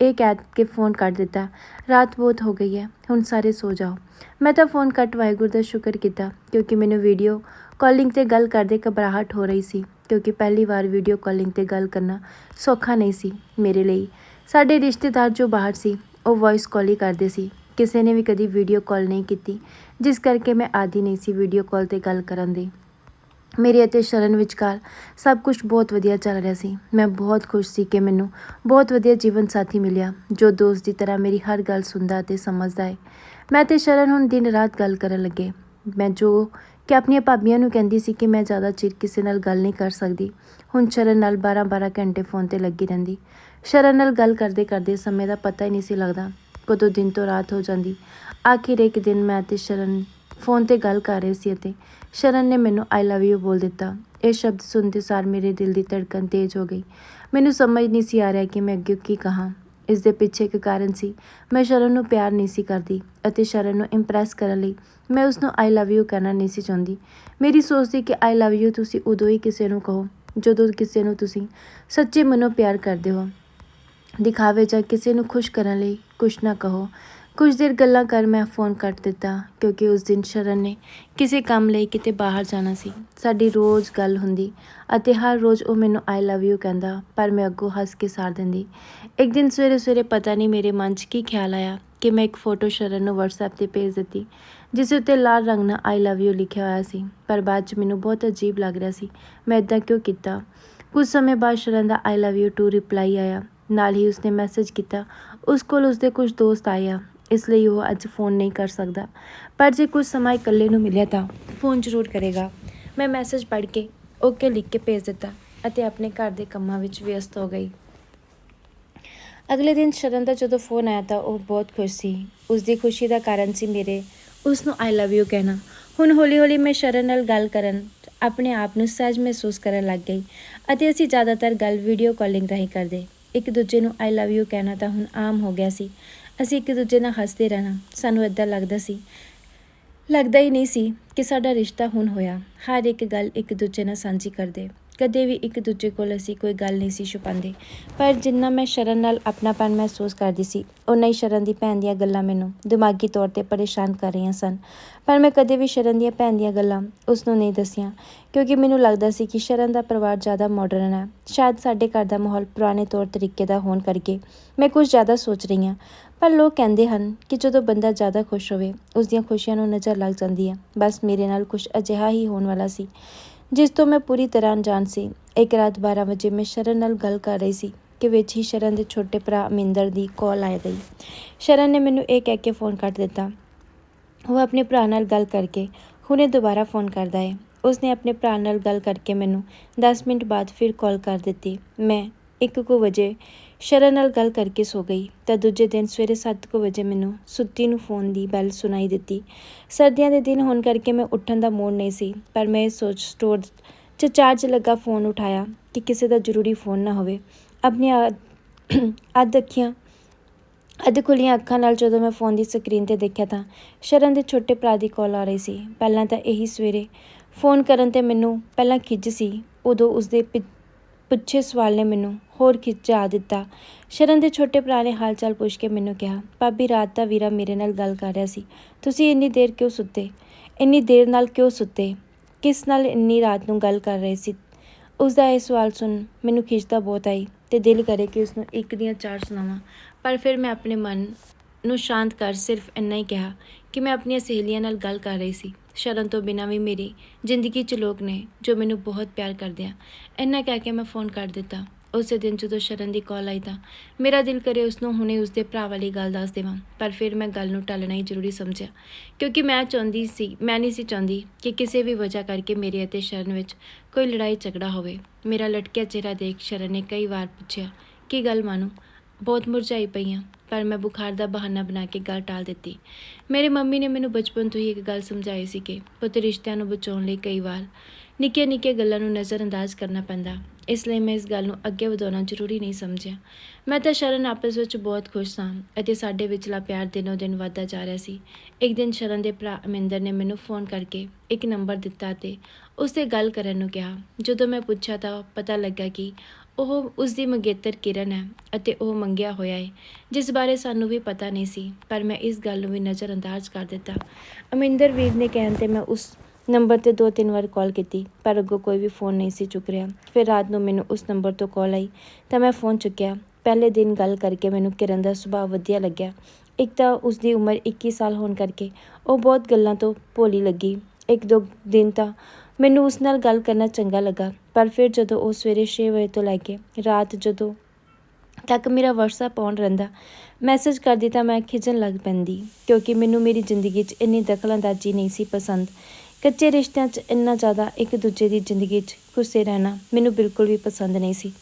ਇਹ ਕਹਿ ਕੇ ਫੋਨ ਕੱਟ ਦਿੱਤਾ, ਰਾਤ ਬਹੁਤ ਹੋ ਗਈ ਹੈ, ਹੁਣ ਸਾਰੇ ਸੋ ਜਾਓ। ਮੈਂ ਤਾਂ ਫੋਨ ਕੱਟ ਵਾਹਿਗੁਰੂ ਦਾ ਸ਼ੁਕਰ ਕੀਤਾ, ਕਿਉਂਕਿ ਮੈਨੂੰ ਵੀਡੀਓ ਕਾਲਿੰਗ ਤੇ ਗੱਲ ਕਰਦੇ ਘਬਰਾਹਟ ਹੋ ਰਹੀ ਸੀ, ਕਿਉਂਕਿ ਪਹਿਲੀ ਵਾਰ ਵੀਡੀਓ ਕਾਲਿੰਗ ਤੇ ਗੱਲ ਕਰਨਾ ਸੌਖਾ ਨਹੀਂ ਸੀ ਮੇਰੇ ਲਈ। ਸਾਡੇ ਰਿਸ਼ਤੇਦਾਰ ਜੋ ਬਾਹਰ ਸੀ, ਉਹ ਵੌਇਸ ਕਾਲ ਹੀ ਕਰਦੇ ਸੀ। ਕਿਸੇ ਨੇ ਵੀ ਕਦੀ ਵੀਡੀਓ ਕਾਲ ਨਹੀਂ ਕੀਤੀ, ਜਿਸ ਕਰਕੇ ਮੈਂ ਆਦੀ ਨਹੀਂ ਸੀ ਵੀਡੀਓ ਕਾਲ ਤੇ ਗੱਲ ਕਰਨ ਦੀ। ਮੇਰੇ ਅਤੇ ਸ਼ਰਨ ਵਿਚਕਾਰ ਸਭ ਕੁਝ ਬਹੁਤ ਵਧੀਆ ਚੱਲ ਰਿਹਾ ਸੀ। ਮੈਂ ਬਹੁਤ ਖੁਸ਼ ਸੀ ਕਿ ਮੈਨੂੰ ਬਹੁਤ ਵਧੀਆ ਜੀਵਨ ਸਾਥੀ ਮਿਲਿਆ, ਜੋ ਦੋਸਤ ਦੀ ਤਰ੍ਹਾਂ ਮੇਰੀ ਹਰ ਗੱਲ ਸੁਣਦਾ ਤੇ ਸਮਝਦਾ ਹੈ। ਮੈਂ ਤੇ ਸ਼ਰਨ ਹੁਣ ਦਿਨ ਰਾਤ ਗੱਲ ਕਰਨ ਲੱਗੇ। ਮੈਂ ਜੋ ਕਿ ਆਪਣੀਆਂ ਭਾਬੀਆਂ ਨੂੰ ਕਹਿੰਦੀ ਸੀ ਕਿ ਮੈਂ ਜ਼ਿਆਦਾ ਚਿਰ ਕਿਸੇ ਨਾਲ ਗੱਲ ਨਹੀਂ ਕਰ ਸਕਦੀ, ਹੁਣ ਸ਼ਰਨ ਨਾਲ 12-12 ਘੰਟੇ ਫੋਨ ਤੇ ਲੱਗੀ ਰਹਿੰਦੀ। ਸ਼ਰਨ ਨਾਲ ਗੱਲ ਕਰਦੇ ਕਰਦੇ ਸਮੇਂ ਦਾ ਪਤਾ ਹੀ ਨਹੀਂ ਸੀ ਲੱਗਦਾ। ਕਦੋਂ ਦਿਨ ਤੋਂ ਰਾਤ ਹੋ ਜਾਂਦੀ। ਆਖਿਰ ਇੱਕ ਦਿਨ ਮੈਂ ਤੇ ਸ਼ਰਨ ਫੋਨ ਤੇ ਗੱਲ ਕਰ ਰਹੇ ਸੀ ਅਤੇ ਸ਼ਰਨ ਨੇ ਮੈਨੂੰ ਆਈ ਲਵ ਯੂ ਬੋਲ ਦਿੱਤਾ। ਇਹ ਸ਼ਬਦ ਸੁਣਦੇ ਸਾਰ ਮੇਰੇ ਦਿਲ ਦੀ ਧੜਕਨ ਤੇਜ਼ ਹੋ ਗਈ। ਮੈਨੂੰ ਸਮਝ ਨਹੀਂ ਸੀ ਆ ਰਿਹਾ ਕਿ ਮੈਂ ਅੱਗੇ ਕੀ ਕਹਾਂ। ਇਸ ਦੇ ਪਿੱਛੇ ਇੱਕ ਕਾਰਨ ਸੀ। ਮੈਂ ਸ਼ਰਨ ਨੂੰ ਪਿਆਰ ਨਹੀਂ ਸੀ ਕਰਦੀ ਅਤੇ ਸ਼ਰਨ ਨੂੰ ਇੰਪ੍ਰੈਸ ਕਰਨ ਲਈ ਮੈਂ ਉਸ ਨੂੰ ਆਈ ਲਵ ਯੂ ਕਹਿਣਾ ਨਹੀਂ ਸੀ ਚਾਹੁੰਦੀ। ਮੇਰੀ ਸੋਚ ਸੀ ਕਿ ਆਈ ਲਵ ਯੂ ਤੁਸੀਂ ਉਦੋਂ ਹੀ ਕਿਸੇ ਨੂੰ ਕਹੋ, ਜਦੋਂ ਕਿਸੇ ਨੂੰ ਤੁਸੀਂ ਸੱਚੇ ਮਨੋਂ ਪਿਆਰ ਕਰਦੇ ਹੋ। ਦਿਖਾਵੇ ਜਾਂ ਕਿਸੇ ਨੂੰ ਖੁਸ਼ ਕਰਨ ਲਈ ਕੁਛ ਨਾ ਕਹੋ। ਕੁਝ ਦੇਰ ਗੱਲਾਂ ਕਰ ਮੈਂ ਫੋਨ ਕੱਟ ਦਿੱਤਾ ਕਿਉਂਕਿ ਉਸ ਦਿਨ ਸ਼ਰਨ ਨੇ ਕਿਸੇ ਕੰਮ ਲਈ ਕਿਤੇ ਬਾਹਰ ਜਾਣਾ ਸੀ। ਸਾਡੀ ਰੋਜ਼ ਗੱਲ ਹੁੰਦੀ ਅਤੇ ਹਰ ਰੋਜ਼ ਉਹ ਮੈਨੂੰ ਆਈ ਲਵ ਯੂ ਕਹਿੰਦਾ, ਪਰ ਮੈਂ ਅੱਗੋਂ ਹੱਸ ਕੇ ਸਾਰ ਦਿੰਦੀ। ਇੱਕ ਦਿਨ ਸਵੇਰੇ ਸਵੇਰੇ ਪਤਾ ਨਹੀਂ ਮੇਰੇ ਮਨ 'ਚ ਕੀ ਖਿਆਲ ਆਇਆ ਕਿ ਮੈਂ ਇੱਕ ਫੋਟੋ ਸ਼ਰਨ ਨੂੰ WhatsApp ਤੇ ਭੇਜ ਦਿੱਤੀ, ਜਿਸ ਉੱਤੇ ਲਾਲ ਰੰਗ ਨਾਲ ਆਈ ਲਵ ਯੂ ਲਿਖਿਆ ਹੋਇਆ ਸੀ, ਪਰ ਬਾਅਦ 'ਚ ਮੈਨੂੰ ਬਹੁਤ ਅਜੀਬ ਲੱਗ ਰਿਹਾ ਸੀ। ਮੈਂ ਇਦਾਂ ਕਿਉਂ ਕੀਤਾ? ਕੁਝ ਸਮੇਂ ਬਾਅਦ ਸ਼ਰਨ ਦਾ I love you too reply ਆਇਆ। ਨਾਲ ਹੀ ਉਸਨੇ ਮੈਸੇਜ ਕੀਤਾ। ਉਸ ਕੋਲ ਉਸਦੇ ਕੁਝ ਦੋਸਤ ਆਏ ਆ। ਇਸ ਲਈ ਉਹ ਅੱਜ ਫੋਨ ਨਹੀਂ ਕਰ ਸਕਦਾ। ਪਰ ਜੇ ਕੁਝ ਸਮਾਂ ਇਕੱਲੇ ਨੂੰ ਮਿਲਿਆ ਤਾਂ ਫੋਨ ਜ਼ਰੂਰ ਕਰੇਗਾ। ਮੈਂ ਮੈਸੇਜ ਪੜ੍ਹ ਕੇ ਓਕੇ ਲਿਖ ਕੇ ਭੇਜ ਦਿੱਤਾ ਅਤੇ ਆਪਣੇ ਘਰ ਦੇ ਕੰਮਾਂ ਵਿੱਚ ਵਿਅਸਤ ਹੋ ਗਈ। ਅਗਲੇ ਦਿਨ ਸ਼ਰਨ ਦਾ ਜਦੋਂ ਫੋਨ ਆਇਆ ਤਾਂ ਉਹ ਬਹੁਤ ਖੁਸ਼ ਸੀ। ਉਸ ਦੀ ਖੁਸ਼ੀ ਦਾ ਕਾਰਨ ਸੀ ਮੇਰੇ ਉਸ ਨੂੰ ਆਈ ਲਵ ਯੂ ਕਹਿਣਾ। ਹੁਣ ਹੌਲੀ-ਹੌਲੀ ਮੈਂ ਸ਼ਰਨ ਨਾਲ ਗੱਲ ਕਰਨ, ਆਪਣੇ ਆਪ ਨੂੰ ਸਹਿਜ ਮਹਿਸੂਸ ਕਰਨ ਲੱਗ ਗਈ ਅਤੇ ਅਸੀਂ ਜ਼ਿਆਦਾਤਰ ਗੱਲ ਵੀਡੀਓ ਕਾਲਿੰਗ ਰਾਹੀਂ ਕਰਦੇ। ਇੱਕ ਦੂਜੇ ਨੂੰ ਆਈ ਲਵ ਯੂ ਕਹਿਣਾ ਤਾਂ ਹੁਣ ਆਮ ਹੋ ਗਿਆ ਸੀ। ਅਸੀਂ ਇੱਕ ਦੂਜੇ ਨਾਲ ਹੱਸਦੇ ਰਹਿਣਾ, ਸਾਨੂੰ ਇਦਾਂ ਲੱਗਦਾ ਸੀ। ਲੱਗਦਾ ਹੀ ਨਹੀਂ ਸੀ ਕਿ ਸਾਡਾ ਰਿਸ਼ਤਾ ਹੁਣ ਹੋਇਆ। ਹਰ ਇੱਕ ਗੱਲ ਇੱਕ ਦੂਜੇ ਨਾਲ ਸਾਂਝੀ ਕਰਦੇ। ਕਦੇ ਵੀ ਇੱਕ ਦੂਜੇ ਕੋਲ ਅਸੀਂ ਕੋਈ ਗੱਲ ਨਹੀਂ ਸੀ ਛੁਪਾਉਂਦੇ। ਪਰ ਜਿੰਨਾ ਮੈਂ ਸ਼ਰਨ ਨਾਲ ਆਪਣਾਪਨ ਮਹਿਸੂਸ ਕਰਦੀ ਸੀ ਉਨਾ ਹੀ ਸ਼ਰਨ ਦੀ ਭੈਣ ਦੀਆਂ ਗੱਲਾਂ ਮੈਨੂੰ ਦਿਮਾਗੀ ਤੌਰ ਤੇ ਪਰੇਸ਼ਾਨ ਕਰ ਰਹੀਆਂ ਸਨ। ਪਰ ਮੈਂ ਕਦੇ ਵੀ ਸ਼ਰਨ ਦੀਆਂ ਭੈਣ ਦੀਆਂ ਗੱਲਾਂ ਉਸ ਨੂੰ ਨਹੀਂ ਦੱਸੀਆਂ, ਕਿਉਂਕਿ ਮੈਨੂੰ ਲੱਗਦਾ ਸੀ ਕਿ ਸ਼ਰਨ ਦਾ ਪਰਿਵਾਰ ਜ਼ਿਆਦਾ ਮਾਡਰਨ ਹੈ। ਸ਼ਾਇਦ ਸਾਡੇ ਘਰ ਦਾ ਮਾਹੌਲ ਪੁਰਾਣੇ ਤੌਰ ਤਰੀਕੇ ਦਾ ਹੋਣ ਕਰਕੇ ਮੈਂ ਕੁਝ ਜ਼ਿਆਦਾ ਸੋਚ ਰਹੀ ਹਾਂ। ਪਰ ਲੋਕ ਕਹਿੰਦੇ ਹਨ ਕਿ ਜਦੋਂ ਬੰਦਾ ਜ਼ਿਆਦਾ ਖੁਸ਼ ਹੋਵੇ ਉਸ ਦੀਆਂ ਖੁਸ਼ੀਆਂ ਨੂੰ ਨਜ਼ਰ ਲੱਗ ਜਾਂਦੀ ਹੈ। ਬਸ ਮੇਰੇ ਨਾਲ ਕੁਝ ਅਜਿਹਾ ਹੀ ਹੋਣ ਵਾਲਾ ਸੀ। ਜਿਸ ਤੋਂ ਮੈਂ ਪੂਰੀ ਤਰ੍ਹਾਂ ਅਣਜਾਣ ਸੀ। ਇੱਕ ਰਾਤ 12 ਵਜੇ ਮੈਂ ਸ਼ਰਨ ਨਾਲ ਗੱਲ ਕਰ ਰਹੀ ਸੀ ਕਿ ਵਿੱਚ ਹੀ ਸ਼ਰਨ ਦੇ ਛੋਟੇ ਭਰਾ ਅਮਿੰਦਰ ਦੀ ਕਾਲ ਆ ਗਈ ਸ਼ਰਨ ਨੇ ਮੈਨੂੰ ਇਹ ਕਹਿ ਕੇ ਫੋਨ ਕੱਟ ਦਿੱਤਾ। ਉਹ ਆਪਣੇ ਭਰਾ ਨਾਲ ਗੱਲ ਕਰਕੇ ਹੁਣੇ ਦੁਬਾਰਾ ਫੋਨ ਕਰਦਾ ਹੈ। ਉਸਨੇ ਆਪਣੇ ਭਰਾ ਨਾਲ ਗੱਲ ਕਰਕੇ ਮੈਨੂੰ 10 ਮਿੰਟ ਬਾਅਦ ਫਿਰ ਕਾਲ ਕਰ ਦਿੱਤੀ। ਮੈਂ 1:00 ਵਜੇ ਸ਼ਰਨ ਨਾਲ ਗੱਲ ਕਰਕੇ ਸੋ ਗਈ ਤਾਂ ਦੂਜੇ ਦਿਨ ਸਵੇਰੇ 7:00 ਵਜੇ ਮੈਨੂੰ ਸੁੱਤੀ ਨੂੰ ਫੋਨ ਦੀ ਬੈਲ ਸੁਣਾਈ ਦਿੱਤੀ। ਸਰਦੀਆਂ ਦੇ ਦਿਨ ਹੋਣ ਕਰਕੇ ਮੈਂ ਉੱਠਣ ਦਾ ਮੂਡ ਨਹੀਂ ਸੀ, ਪਰ ਮੈਂ ਇਹ ਸੋਚ ਸਟੋਰ 'ਚ ਚਾਰਜ ਲੱਗਾ ਫੋਨ ਉਠਾਇਆ ਕਿ ਕਿਸੇ ਦਾ ਜ਼ਰੂਰੀ ਫੋਨ ਨਾ ਹੋਵੇ। ਆਪਣੀਆਂ ਅੱਧ ਅੱਖੀਆਂ, ਅੱਧ ਖੁੱਲੀਆਂ ਅੱਖਾਂ ਨਾਲ ਜਦੋਂ ਮੈਂ ਫੋਨ ਦੀ ਸਕਰੀਨ ਤੇ ਦੇਖਿਆ ਤਾਂ ਸ਼ਰਨ ਦੇ ਛੋਟੇ ਭਰਾ ਦੀ ਕਾਲ ਆ ਰਹੀ ਸੀ। ਪਹਿਲਾਂ ਤਾਂ ਇਹੀ ਸਵੇਰੇ ਫੋਨ ਕਰਨ ਤੇ ਮੈਨੂੰ ਪਹਿਲਾਂ ਖਿੱਚ ਸੀ, ਉਦੋਂ ਉਸਦੇ ਪਿ- ਪੁੱਛੇ ਸਵਾਲ ਨੇ ਮੈਨੂੰ, ਹੋਰ ਖਿੱਚਾ ਦਿੱਤਾ। ਸ਼ਰਨ ਦੇ ਛੋਟੇ ਭਰਾ ਨੇ ਹਾਲ ਚਾਲ ਪੁੱਛ ਕੇ ਮੈਨੂੰ ਕਿਹਾ, ਭਾਬੀ, ਰਾਤ ਦਾ ਵੀਰਾ ਮੇਰੇ ਨਾਲ ਗੱਲ ਕਰ ਰਿਹਾ ਸੀ। ਤੁਸੀਂ ਇੰਨੀ ਦੇਰ ਕਿਉਂ ਸੁੱਤੇ? ਇੰਨੀ ਦੇਰ ਨਾਲ ਕਿਉਂ ਸੁੱਤੇ? ਕਿਸ ਨਾਲ ਇੰਨੀ ਰਾਤ ਨੂੰ ਗੱਲ ਕਰ ਰਹੇ ਸੀ? ਉਸ ਦਾ ਇਹ ਸਵਾਲ ਸੁਣ ਮੈਨੂੰ ਖਿੱਚਦਾ ਬਹੁਤ ਆਈ ਤੇ ਦਿਲ ਕਰੇ ਕਿ ਉਸ ਨੂੰ ਇੱਕ ਦੀਆਂ ਚਾਰ ਸੁਣਾਵਾਂ। ਪਰ ਫਿਰ ਮੈਂ ਆਪਣੇ ਮਨ ਨੂੰ ਸ਼ਾਂਤ ਕਰ ਸਿਰਫ ਇੰਨਾ ਹੀ ਕਿਹਾ ਕਿ ਮੈਂ ਆਪਣੀਆਂ ਸਹੇਲੀਆਂ ਨਾਲ ਗੱਲ ਕਰ ਰਹੀ ਸੀ। ਸ਼ਰਨ ਤੋਂ ਬਿਨਾਂ ਵੀ ਮੇਰੀ ਜ਼ਿੰਦਗੀ 'ਚ ਲੋਕ ਨੇ ਜੋ ਮੈਨੂੰ ਬਹੁਤ ਪਿਆਰ ਕਰਦੇ ਆ। ਇੰਨਾ ਕਹਿ ਕੇ ਮੈਂ ਫੋਨ ਕਰ ਦਿੱਤਾ। ਉਸੇ ਦਿਨ ਜਦੋਂ ਸ਼ਰਨ ਦੀ ਕਾਲ ਆਈ ਤਾਂ ਮੇਰਾ ਦਿਲ ਕਰੇ ਉਸ ਨੂੰ ਹੁਣੇ ਉਸਦੇ ਭਰਾ ਵਾਲੀ ਗੱਲ ਦੱਸ ਦੇਵਾਂ। ਪਰ ਫਿਰ ਮੈਂ ਗੱਲ ਨੂੰ ਟਾਲਣਾ ਹੀ ਜ਼ਰੂਰੀ ਸਮਝਿਆ। ਕਿਉਂਕਿ ਮੈਂ ਚਾਹੁੰਦੀ ਸੀ, ਮੈਂ ਨਹੀਂ ਸੀ ਚਾਹੁੰਦੀ ਕਿ ਕਿਸੇ ਵੀ ਵਜ੍ਹਾ ਕਰਕੇ ਮੇਰੇ ਅਤੇ ਸ਼ਰਨ ਵਿੱਚ ਕੋਈ ਲੜਾਈ ਝਗੜਾ ਹੋਵੇ। ਮੇਰਾ ਲਟਕਿਆ ਚਿਹਰਾ ਦੇਖ ਸ਼ਰਨ ਨੇ ਕਈ ਵਾਰ ਪੁੱਛਿਆ, ਕੀ ਗੱਲ ਮਾਨੂ? ਬਹੁਤ ਮੁਰਝਾਈ ਪਈ ਹਾਂ ਪਰ ਮੈਂ ਬੁਖਾਰ ਦਾ ਬਹਾਨਾ ਬਣਾ ਕੇ ਗੱਲ ਟਾਲ ਦਿੱਤੀ। ਮੇਰੀ ਮੰਮੀ ਨੇ ਮੈਨੂੰ ਬਚਪਨ ਤੋਂ ਹੀ ਇੱਕ ਗੱਲ ਸਮਝਾਈ ਸੀ ਕਿ ਪੁੱਤ ਰਿਸ਼ਤਿਆਂ ਨੂੰ ਬਚਾਉਣ ਲਈ ਕਈ ਵਾਰ ਨਿੱਕੀਆਂ ਨਿੱਕੀਆਂ ਗੱਲਾਂ ਨੂੰ ਨਜ਼ਰਅੰਦਾਜ਼ ਕਰਨਾ ਪੈਂਦਾ। ਇਸ ਲਈ ਮੈਂ ਇਸ ਗੱਲ ਨੂੰ ਅੱਗੇ ਵਧਾਉਣਾ ਜ਼ਰੂਰੀ ਨਹੀਂ ਸਮਝਿਆ। ਮੈਂ ਤਾਂ ਸ਼ਰਨ ਆਪਸ ਵਿੱਚ ਬਹੁਤ ਖੁਸ਼ ਸਾਂ ਅਤੇ ਸਾਡੇ ਵਿਚਲਾ ਪਿਆਰ ਦਿਨੋ ਦਿਨ ਵਧਦਾ ਜਾ ਰਿਹਾ ਸੀ। ਇੱਕ ਦਿਨ ਸ਼ਰਨ ਦੇ ਭਰਾ ਅਮਿੰਦਰ ਨੇ ਮੈਨੂੰ ਫੋਨ ਕਰਕੇ ਇੱਕ ਨੰਬਰ ਦਿੱਤਾ ਤੇ ਉਸ ਤੇ ਗੱਲ ਕਰਨ ਨੂੰ ਕਿਹਾ। ਜਦੋਂ ਮੈਂ ਪੁੱਛਿਆ ਤਾਂ ਪਤਾ ਲੱਗਾ ਕਿ ਉਹ ਉਸ ਦੀ ਮੰਗੇਤਰ ਕਿਰਨ ਹੈ ਅਤੇ ਉਹ ਮੰਗਿਆ ਹੋਇਆ ਹੈ, ਜਿਸ ਬਾਰੇ ਸਾਨੂੰ ਵੀ ਪਤਾ ਨਹੀਂ ਸੀ, ਪਰ ਮੈਂ ਇਸ ਗੱਲ ਨੂੰ ਵੀ ਨਜ਼ਰਅੰਦਾਜ਼ ਕਰ ਦਿੱਤਾ। ਅਮਿੰਦਰ ਵੀਰ ਨੇ ਕਹਿਣ ਤੇ ਮੈਂ ਉਸ ਨੰਬਰ ਤੇ ਦੋ ਤਿੰਨ ਵਾਰ ਕਾਲ ਕੀਤੀ, ਪਰ ਅੱਗੋਂ ਕੋਈ ਵੀ ਫੋਨ ਨਹੀਂ ਸੀ ਚੁੱਕ ਰਿਹਾ। ਫਿਰ ਰਾਤ ਨੂੰ ਮੈਨੂੰ ਉਸ ਨੰਬਰ ਤੋਂ ਕਾਲ ਆਈ, ਤਾਂ ਮੈਂ ਫੋਨ ਚੁੱਕਿਆ। ਪਹਿਲੇ ਦਿਨ ਗੱਲ ਕਰਕੇ ਮੈਨੂੰ ਕਿਰਨ ਦਾ ਸੁਭਾਅ ਵਧੀਆ ਲੱਗਿਆ। ਇੱਕ ਤਾਂ ਉਸ ਦੀ ਉਮਰ 21 ਸਾਲ ਹੋਣ ਕਰਕੇ ਉਹ ਬਹੁਤ ਗੱਲਾਂ ਤੋਂ ਭੋਲੀ ਲੱਗੀ। ਇੱਕ ਦੋ ਦਿਨ ਤਾਂ ਮੈਨੂੰ ਉਸ ਨਾਲ ਗੱਲ ਕਰਨਾ ਚੰਗਾ ਲੱਗਾ, ਪਰ ਫਿਰ ਜਦੋਂ ਉਹ ਸਵੇਰੇ 6 ਵਜੇ ਤੋਂ ਲੈ ਕੇ ਰਾਤ ਜਦੋਂ ਤੱਕ ਮੇਰਾ WhatsApp ਔਨ ਰਹਿੰਦਾ ਮੈਸੇਜ ਕਰਦੀ ਤਾਂ ਮੈਂ ਖਿਜਣ ਲੱਗ ਪੈਂਦੀ, ਕਿਉਂਕਿ ਮੈਨੂੰ ਮੇਰੀ ਜ਼ਿੰਦਗੀ 'ਚ ਇੰਨੀ ਦਖਲਅੰਦਾਜ਼ੀ ਨਹੀਂ ਸੀ ਪਸੰਦ। ਕੱਚੇ ਰਿਸ਼ਤਿਆਂ 'ਚ ਇੰਨਾ ਜ਼ਿਆਦਾ ਇੱਕ ਦੂਜੇ ਦੀ ਜ਼ਿੰਦਗੀ 'ਚ ਘੁਸੇ ਰਹਿਣਾ ਮੈਨੂੰ ਬਿਲਕੁਲ ਵੀ ਪਸੰਦ ਨਹੀਂ ਸੀ।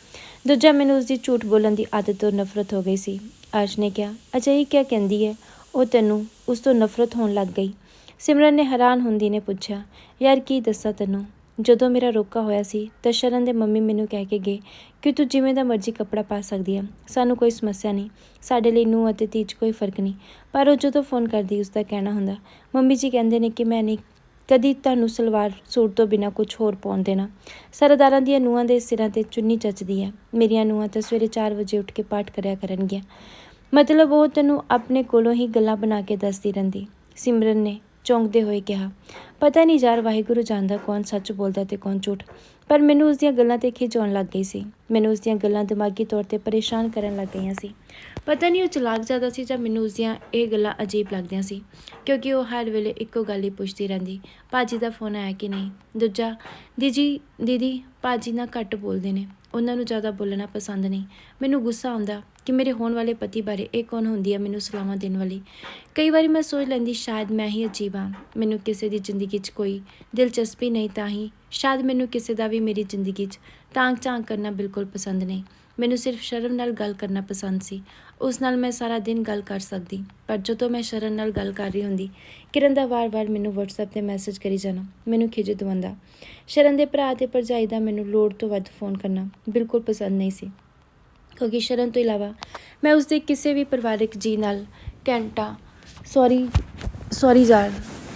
ਦੂਜਾ ਮੈਨੂੰ ਉਸ ਦੀ ਝੂਠ ਬੋਲਣ ਦੀ ਆਦਤ ਤੋਂ ਨਫ਼ਰਤ ਹੋ ਗਈ ਸੀ। ਆਸ਼ ਨੇ ਕਿਹਾ ਅਜਿਹੀ ਕਿਆ ਕਹਿੰਦੀ ਹੈ? ਉਹ ਤੈਨੂੰ ਉਸ ਤੋਂ ਨਫ਼ਰਤ ਹੋਣ ਲੱਗ ਗਈ। ਸਿਮਰਨ ਨੇ ਹੈਰਾਨ ਹੁੰਦੀ ਨੇ ਪੁੱਛਿਆ, ਯਾਰ ਕੀ ਦੱਸਾਂ ਤੈਨੂੰ? ਜਦੋਂ ਮੇਰਾ ਰੋਕਾ ਹੋਇਆ ਸੀ, ਤਾਂ ਸ਼ਰਨ ਦੇ ਮੰਮੀ ਮੈਨੂੰ ਕਹਿ ਕੇ ਗਏ ਕਿ ਤੂੰ ਜਿਵੇਂ ਦਾ ਮਰਜ਼ੀ ਕੱਪੜਾ ਪਾ ਸਕਦੀ ਹੈ ਸਾਨੂੰ ਕੋਈ ਸਮੱਸਿਆ ਨਹੀਂ, ਸਾਡੇ ਲਈ ਨੂੰ ਅਤੇ ਧੀ 'ਚ ਕੋਈ ਫ਼ਰਕ ਨਹੀਂ। ਪਰ ਉਹ ਜਦੋਂ ਫੋਨ ਕਰਦੀ ਉਸ ਦਾ ਕਹਿਣਾ ਹੁੰਦਾ, ਮੰਮੀ ਜੀ ਕਹਿੰਦੇ ਨੇ ਕਿ ਮੈਂ ਨਹੀਂ, ਕਦੀ ਤੁਹਾਨੂੰ ਸਲਵਾਰ ਸੂਟ ਤੋਂ ਬਿਨਾ ਕੁਝ ਹੋਰ ਪਾਉਣ ਦੇਣਾ। ਸਰਦਾਰਾਂ ਦੀਆਂ ਨੂੰਹਾਂ ਦੇ ਸਿਰਾਂ ਤੇ ਚੁੰਨੀ ਚੱਚਦੀ ਹੈ ਮੇਰੀਆਂ ਨੂੰਹਾਂ ਤਾਂ ਸਵੇਰੇ 4 ਵਜੇ ਉੱਠ ਕੇ ਪਾਠ ਕਰਿਆ ਕਰਨਗੀਆਂ। ਮਤਲਬ ਉਹ ਤੈਨੂੰ ਆਪਣੇ ਕੋਲੋਂ ਹੀ ਗੱਲਾਂ ਬਣਾ ਕੇ ਦੱਸਦੀ ਰਹਿੰਦੀ, ਸਿਮਰਨ ਨੇ ਚੌਂਕਦੇ ਹੋਏ ਕਿਹਾ, ਪਤਾ ਨਹੀਂ ਯਾਰ ਵਾਹਿਗੁਰੂ ਜਾਣਦਾ ਕੌਣ ਸੱਚ ਬੋਲਦਾ ਤੇ ਕੌਣ ਝੂਠ। ਪਰ ਮੈਨੂੰ ਉਸ ਦੀਆਂ ਗੱਲਾਂ ਤੇ ਖਿਝ ਲੱਗ ਗਈ ਸੀ। ਮੈਨੂੰ ਉਸ ਦੀਆਂ ਗੱਲਾਂ ਦਿਮਾਗੀ ਤੌਰ ਤੇ ਪਰੇਸ਼ਾਨ ਕਰਨ ਲੱਗ ਗਈਆਂ ਸੀ। ਪਤਾ ਨਹੀਂ ਉਹ ਚਲਾਕ ਜ਼ਿਆਦਾ ਸੀ ਜਾਂ ਮੈਨੂੰ ਉਸ ਦੀਆਂ ਇਹ ਗੱਲਾਂ ਅਜੀਬ ਲੱਗਦੀਆਂ ਸੀ, ਕਿਉਂਕਿ ਉਹ ਹਰ ਵੇਲੇ ਇੱਕੋ ਗੱਲ ਹੀ ਪੁੱਛਦੀ ਰਹਿੰਦੀ, ਭਾਜੀ ਦਾ ਫੋਨ ਆਇਆ ਕਿ ਨਹੀਂ? ਦੂਜਾ ਦੀਦੀ ਦੀਦੀ, ਭਾਜੀ ਨਾ ਘੱਟ ਬੋਲਦੇ ਨੇ, ਉਹਨਾਂ ਨੂੰ ਜ਼ਿਆਦਾ ਬੋਲਣਾ ਪਸੰਦ ਨਹੀਂ। ਮੈਨੂੰ ਗੁੱਸਾ ਆਉਂਦਾ ਕਿ ਮੇਰੇ ਹੋਣ ਵਾਲੇ ਪਤੀ ਬਾਰੇ ਇਹ ਕੌਣ ਹੁੰਦੀ ਹੈ ਮੈਨੂੰ ਸਲਾਹਾਂ ਦੇਣ ਵਾਲੀ? ਕਈ ਵਾਰੀ ਮੈਂ ਸੋਚ ਲੈਂਦੀ, ਸ਼ਾਇਦ ਮੈਂ ਹੀ ਅਜੀਬ ਹਾਂ। ਮੈਨੂੰ ਕਿਸੇ ਦੀ ਜ਼ਿੰਦਗੀ 'ਚ ਕੋਈ ਦਿਲਚਸਪੀ ਨਹੀਂ, ਤਾਂ ਹੀ। ਸ਼ਾਇਦ ਮੈਨੂੰ ਕਿਸੇ ਦਾ ਵੀ ਮੇਰੀ ਜ਼ਿੰਦਗੀ 'ਚ ਤਾਂਗ ਝਾਂਗ ਕਰਨਾ ਬਿਲਕੁਲ ਪਸੰਦ ਨਹੀਂ। ਮੈਨੂੰ ਸਿਰਫ ਸ਼ਰਮ ਨਾਲ ਗੱਲ ਕਰਨਾ ਪਸੰਦ ਸੀ। ਉਸ ਨਾਲ ਮੈਂ ਸਾਰਾ ਦਿਨ ਗੱਲ ਕਰ ਸਕਦੀ। ਪਰ ਜਦੋਂ ਮੈਂ ਸ਼ਰਨ ਨਾਲ ਗੱਲ ਕਰ ਰਹੀ ਹੁੰਦੀ, ਕਿਰਨ ਦਾ ਵਾਰ-ਵਾਰ ਮੈਨੂੰ WhatsApp ਤੇ ਮੈਸੇਜ ਕਰੀ ਜਾਣਾ, ਮੈਨੂੰ ਖਿਜ ਦਵੰਦਾ ਸ਼ਰਨ ਦੇ ਭਰਾ ਤੇ ਭਰਜਾਈ ਦਾ ਮੈਨੂੰ ਲੋੜ ਤੋਂ ਵੱਧ ਫੋਨ ਕਰਨਾ ਬਿਲਕੁਲ ਪਸੰਦ ਨਹੀਂ ਸੀ। ਕਿਉਂਕਿ ਸ਼ਰਨ ਤੋਂ ਇਲਾਵਾ ਮੈਂ ਉਸਦੇ ਕਿਸੇ ਵੀ ਪਰਿਵਾਰਕ ਜੀ ਨਾਲ ਘੰਟਾ ਸੌਰੀ ਸੌਰੀ ਯਾਰ,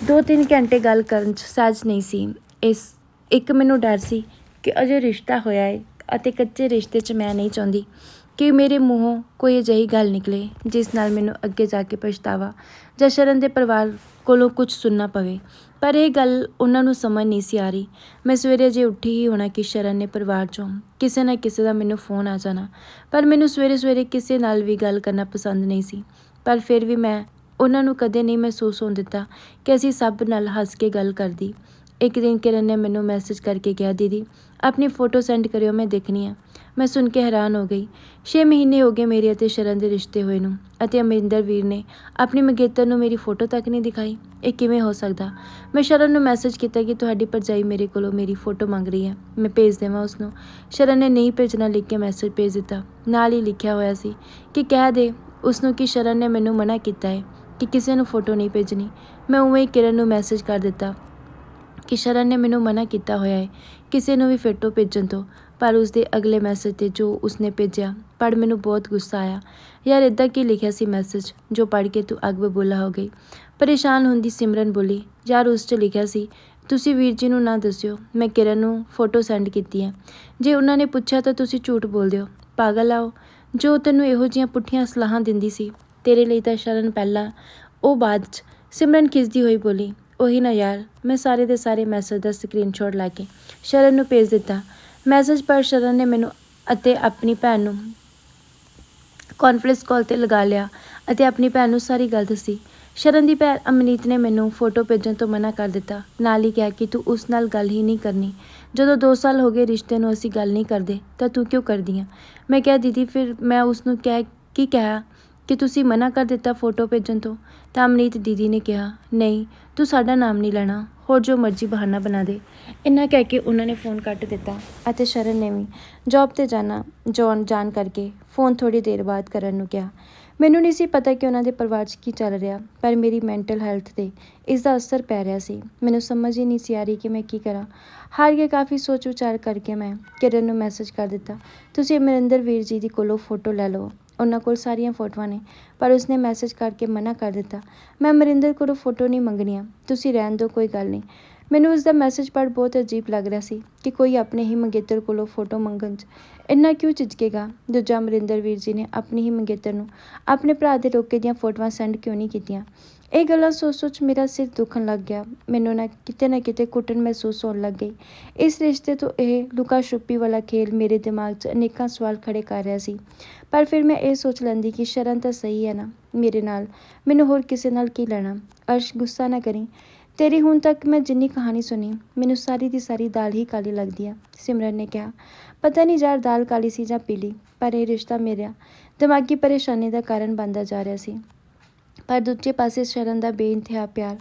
ਦੋ ਤਿੰਨ ਘੰਟੇ ਗੱਲ ਕਰਨ 'ਚ ਸਹਿਜ ਨਹੀਂ ਸੀ। ਇਸ, ਇੱਕ ਮੈਨੂੰ ਡਰ ਸੀ ਕਿ ਅਜੇ ਰਿਸ਼ਤਾ ਹੋਇਆ ਹੈ ਅਤੇ ਕੱਚੇ ਰਿਸ਼ਤੇ 'ਚ ਮੈਂ ਨਹੀਂ ਚਾਹੁੰਦੀ ਕਿ ਮੇਰੇ ਮੂੰਹੋਂ ਕੋਈ ਅਜਿਹੀ ਗੱਲ ਨਿਕਲੇ ਜਿਸ ਨਾਲ ਮੈਨੂੰ ਅੱਗੇ ਜਾ ਕੇ ਪਛਤਾਵਾ ਜਾਂ ਸ਼ਰਨ ਦੇ ਪਰਿਵਾਰ ਕੋਲੋਂ ਕੁਝ ਸੁਣਨਾ ਪਵੇ। ਪਰ ਇਹ ਗੱਲ ਉਹਨਾਂ ਨੂੰ ਸਮਝ ਨਹੀਂ ਸੀ ਆ ਰਹੀ। ਮੈਂ ਸਵੇਰੇ ਜੇ ਉੱਠੀ ਹੀ ਹੋਣਾ ਕਿ ਸ਼ਰਨ ਨੇ ਪਰਿਵਾਰ ਚੋਂ ਕਿਸੇ ਨਾ ਕਿਸੇ ਦਾ ਮੈਨੂੰ ਫੋਨ ਆ ਜਾਣਾ। ਪਰ ਮੈਨੂੰ ਸਵੇਰੇ ਸਵੇਰੇ ਕਿਸੇ ਨਾਲ ਵੀ ਗੱਲ ਕਰਨਾ ਪਸੰਦ ਨਹੀਂ ਸੀ। ਪਰ ਫਿਰ ਵੀ ਮੈਂ ਉਹਨਾਂ ਨੂੰ ਕਦੇ ਨਹੀਂ ਮਹਿਸੂਸ ਹੋਣ ਦਿੱਤਾ ਕਿ ਅਸੀਂ ਸਭ ਨਾਲ ਹੱਸ ਕੇ ਗੱਲ ਕਰਦੀ। ਇੱਕ ਦਿਨ ਕਿਰਨ ਨੇ ਮੈਨੂੰ ਮੈਸੇਜ ਕਰਕੇ ਕਿਹਾ, ਦੀਦੀ, ਆਪਣੀ ਫੋਟੋ ਸੈਂਡ ਕਰਿਓ, ਮੈਂ ਦੇਖਣੀ ਆ। ਮੈਂ ਸੁਣ ਕੇ ਹੈਰਾਨ ਹੋ ਗਈ। 6 ਮਹੀਨੇ ਹੋ ਗਏ ਮੇਰੇ ਅਤੇ ਸ਼ਰਨ ਦੇ ਰਿਸ਼ਤੇ ਹੋਏ ਨੂੰ ਅਤੇ ਅਮਰਿੰਦਰ ਵੀਰ ਨੇ ਆਪਣੀ ਮੰਗੇਤਰ ਨੂੰ ਮੇਰੀ ਫੋਟੋ ਤੱਕ ਨਹੀਂ ਦਿਖਾਈ। ਇਹ ਕਿਵੇਂ ਹੋ ਸਕਦਾ? ਮੈਂ ਸ਼ਰਨ ਨੂੰ ਮੈਸੇਜ ਕੀਤਾ ਕਿ ਤੁਹਾਡੀ ਭਰਜਾਈ ਮੇਰੇ ਕੋਲੋਂ ਮੇਰੀ ਫੋਟੋ ਮੰਗ ਰਹੀ ਹੈ। ਮੈਂ ਭੇਜ ਦੇਵਾਂ ਉਸ ਨੂੰ ਸ਼ਰਨ ਨੇ ਨਹੀਂ ਭੇਜਣਾ ਲਿਖ ਕੇ ਮੈਸੇਜ ਭੇਜ ਦਿੱਤਾ। ਨਾਲ ਹੀ ਲਿਖਿਆ ਹੋਇਆ ਸੀ ਕਿ ਕਹਿ ਦੇ ਉਸ ਨੂੰ ਕਿ ਸ਼ਰਨ ਨੇ ਮੈਨੂੰ ਮਨਾ ਕੀਤਾ ਹੈ ਕਿ ਕਿਸੇ ਨੂੰ ਫੋਟੋ ਨਹੀਂ ਭੇਜਣੀ। ਮੈਂ ਉਵੇਂ ਹੀ ਕਿਰਨ ਨੂੰ ਮੈਸੇਜ ਕਰ ਦਿੱਤਾ ਕਿ ਸ਼ਰਨ ਨੇ ਮੈਨੂੰ ਮਨਾ ਕੀਤਾ ਹੋਇਆ ਹੈ ਕਿਸੇ ਨੂੰ ਵੀ ਫੋਟੋ ਭੇਜਣ ਤੋਂ। ਪਰ ਉਸ ਦੇ ਅਗਲੇ ਮੈਸੇਜ ਤੇ ਜੋ ਉਸਨੇ ਭੇਜਿਆ ਪੜ ਮੈਨੂੰ ਬਹੁਤ ਗੁੱਸਾ ਆਇਆ। ਯਾਰ ਇਦਾਂ ਕੀ ਲਿਖਿਆ ਸੀ ਮੈਸੇਜ ਜੋ ਪੜ ਕੇ ਤੂੰ ਅੱਗ ਬਬੂਲਾ ਹੋ ਗਈ? ਪਰੇਸ਼ਾਨ ਹੁੰਦੀ ਸਿਮਰਨ ਬੋਲੀ, ਯਾਰ, ਉਸ 'ਚ ਲਿਖਿਆ ਸੀ। ਤੁਸੀਂ ਵੀਰ ਜੀ ਨੂੰ ਨਾ ਦੱਸਿਓ, ਮੈਂ ਕਿਰਨ ਨੂੰ ਫੋਟੋ ਸੈਂਡ ਕੀਤੀ ਹੈ। ਜੇ ਉਹਨਾਂ ਨੇ ਪੁੱਛਿਆ ਤਾਂ ਤੁਸੀਂ ਝੂਠ ਬੋਲਦੇ ਹੋ। ਪਾਗਲ ਆਓ ਜੋ ਤੈਨੂੰ ਇਹੋ ਜਿਹੀਆਂ ਪੁੱਠੀਆਂ ਸਲਾਹਾਂ ਦਿੰਦੀ ਸੀ, ਤੇਰੇ ਲਈ ਤਾਂ ਸ਼ਰਨ ਪਹਿਲਾਂ, ਉਹ ਬਾਅਦ 'ਚ ਸਿਮਰਨ ਖਿਸਦੀ ਹੋਈ ਬੋਲੀ, ਉਹੀ ਨਾ ਯਾਰ, ਮੈਂ ਸਾਰੇ ਦੇ ਸਾਰੇ ਮੈਸੇਜ ਦਾ ਸਕਰੀਨਸ਼ਾਟ ਲੈ ਕੇ ਸ਼ਰਨ ਨੂੰ ਭੇਜ ਦਿੱਤਾ। ਮੈਸੇਜ ਪਰ ਸ਼ਰਨ ਨੇ ਮੈਨੂੰ ਅਤੇ ਆਪਣੀ ਭੈਣ ਨੂੰ ਕਾਨਫਰੰਸ ਕਾਲ ਤੇ ਲਗਾ ਲਿਆ ਅਤੇ ਆਪਣੀ ਭੈਣ ਨੂੰ ਸਾਰੀ ਗੱਲ ਦੱਸੀ। ਸ਼ਰਨ ਦੀ ਭੈਣ ਅਮਨੀਤ ਨੇ ਮੈਨੂੰ ਫੋਟੋ ਭੇਜਣ ਤੋਂ ਮਨਾ ਕਰ ਦਿੱਤਾ। ਨਾਲ ਹੀ ਕਿਹਾ ਕਿ ਤੂੰ ਉਸ ਨਾਲ ਗੱਲ ਹੀ ਨਹੀਂ ਕਰਨੀ। ਜਦੋਂ 2 ਸਾਲ ਹੋ ਗਏ ਰਿਸ਼ਤੇ ਨੂੰ ਅਸੀਂ ਗੱਲ ਨਹੀਂ ਕਰਦੇ, ਤਾਂ ਤੂੰ ਕਿਉਂ ਕਰਦੀ ਆ? ਮੈਂ ਕਿਹਾ, ਦੀਦੀ, ਫਿਰ ਮੈਂ ਉਸ ਨੂੰ ਕਹਿ, ਕੀ ਕਿਹਾ? ਕਿ ਤੁਸੀਂ ਮਨਾ ਕਰ ਦਿੱਤਾ ਫੋਟੋ ਭੇਜਣ ਤੋਂ, ਤਾਂ ਅਮਨੀਤ ਦੀਦੀ ਨੇ ਕਿਹਾ, ਨਹੀਂ, ਤੂੰ ਸਾਡਾ ਨਾਮ ਨਹੀਂ ਲੈਣਾ, ਹੋਰ ਜੋ ਮਰਜ਼ੀ ਬਹਾਨਾ ਬਣਾ ਦੇ। ਇੰਨਾ ਕਹਿ ਕੇ ਉਹਨਾਂ ਨੇ ਫੋਨ ਕੱਟ ਦਿੱਤਾ ਅਤੇ ਸ਼ਰਨ ਨੇ ਵੀ ਜੌਬ ਤੇ ਜਾਣਾ ਜੌਨ ਜਾਣ ਕਰਕੇ ਫੋਨ ਥੋੜੀ ਦੇਰ ਬਾਅਦ ਕਰਨ ਨੂੰ ਕਿਹਾ। ਮੈਨੂੰ ਨਹੀਂ ਸੀ ਪਤਾ ਕਿ ਉਹਨਾਂ ਦੇ ਪਰਿਵਾਰ 'ਚ ਕੀ ਚੱਲ ਰਿਹਾ, ਪਰ ਮੇਰੀ ਮੈਂਟਲ ਹੈਲਥ ਤੇ ਇਸ ਦਾ ਅਸਰ ਪੈ ਰਿਹਾ ਸੀ। ਮੈਨੂੰ ਸਮਝ ਹੀ ਨਹੀਂ ਸੀ ਆ ਰਹੀ ਕਿ ਮੈਂ ਕੀ ਕਰਾਂ। ਹਾਰ ਕੇ ਕਾਫੀ ਸੋਚ ਵਿਚਾਰ ਕਰਕੇ ਮੈਂ ਕਿਰਨ ਨੂੰ ਮੈਸੇਜ ਕਰ ਦਿੱਤਾ, ਤੁਸੀਂ ਅਮਰਿੰਦਰ ਵੀਰ ਜੀ ਦੀ ਕੋਲੋਂ ਫੋਟੋ ਲੈ ਲਓ। ਉਹਨਾਂ ਕੋਲ ਸਾਰੀਆਂ ਫੋਟੋਆਂ ਨੇ। ਪਰ ਉਸਨੇ ਮੈਸੇਜ ਕਰਕੇ ਮਨਾ ਕਰ ਦਿੱਤਾ, ਮੈਂ ਅਮਰਿੰਦਰ ਕੋਲੋਂ ਫੋਟੋ ਨਹੀਂ ਮੰਗਣੀਆਂ। ਤੁਸੀਂ ਰਹਿਣ ਦਿਓ, ਕੋਈ ਗੱਲ ਨਹੀਂ। ਮੈਨੂੰ ਉਸ ਦਾ ਮੈਸੇਜ ਪੜ੍ਹ ਬਹੁਤ ਅਜੀਬ ਲੱਗ ਰਿਹਾ ਸੀ ਕਿ ਕੋਈ ਆਪਣੇ ਹੀ ਮੰਗੇਤਰ ਕੋਲੋਂ ਫੋਟੋ ਮੰਗਣ 'ਚ ਇੰਨਾ ਕਿਉਂ ਝਿਜਕੇਗਾ? ਦੂਜਾ ਅਮਰਿੰਦਰ ਵੀਰ ਜੀ ਨੇ ਆਪਣੀ ਹੀ ਮੰਗੇਤਰ ਨੂੰ ਆਪਣੇ ਭਰਾ ਦੇ ਰੋਕੇ ਦੀਆਂ ਫੋਟੋਆਂ ਸੈਂਡ ਕਿਉਂ ਨਹੀਂ ਕੀਤੀਆਂ? ਇਹ ਗੱਲਾਂ ਸੋਚ ਸੋਚ ਮੇਰਾ ਸਿਰ ਦੁਖਣ ਲੱਗ ਗਿਆ। ਮੈਨੂੰ ਨਾ ਕਿਤੇ ਨਾ ਕਿਤੇ ਕੁੱਟਣ ਮਹਿਸੂਸ ਹੋਣ ਲੱਗ ਗਈ। ਇਸ ਰਿਸ਼ਤੇ ਤੋਂ ਇਹ ਲੁਕਾ ਛੁਪੀ ਵਾਲਾ ਖੇਲ ਮੇਰੇ ਦਿਮਾਗ 'ਚ ਅਨੇਕਾਂ ਸਵਾਲ ਖੜੇ ਕਰ ਰਿਹਾ ਸੀ। ਪਰ ਫਿਰ ਮੈਂ ਇਹ ਸੋਚ ਲੈਂਦੀ ਕਿ ਸ਼ਰਨ ਤਾਂ ਸਹੀ ਹੈ ਨਾ ਮੇਰੇ ਨਾਲ। ਮੈਨੂੰ ਹੋਰ ਕਿਸੇ ਨਾਲ ਕੀ ਲੈਣਾ? ਅਰਸ਼, ਗੁੱਸਾ ਨਾ ਕਰੀ। ਤੇਰੀ ਹੁਣ ਤੱਕ ਮੈਂ ਜਿੰਨੀ ਕਹਾਣੀ ਸੁਣੀ, ਮੈਨੂੰ ਸਾਰੀ ਦੀ ਸਾਰੀ ਦਾਲ ਹੀ ਕਾਲੀ ਲੱਗਦੀ ਆ, ਸਿਮਰਨ ਨੇ ਕਿਹਾ। ਪਤਾ ਨਹੀਂ ਯਾਰ ਦਾਲ ਕਾਲੀ ਸੀ ਜਾਂ ਪੀਲੀ, ਪਰ ਇਹ ਰਿਸ਼ਤਾ ਮੇਰਾ, ਦਿਮਾਗੀ ਪਰੇਸ਼ਾਨੀ ਦਾ ਕਾਰਨ ਬਣਦਾ ਜਾ ਰਿਹਾ ਸੀ। ਪਰ ਦੂਜੇ ਪਾਸੇ ਸ਼ਰਨ ਦਾ ਬੇਇੰਤਹਾ ਪਿਆਰ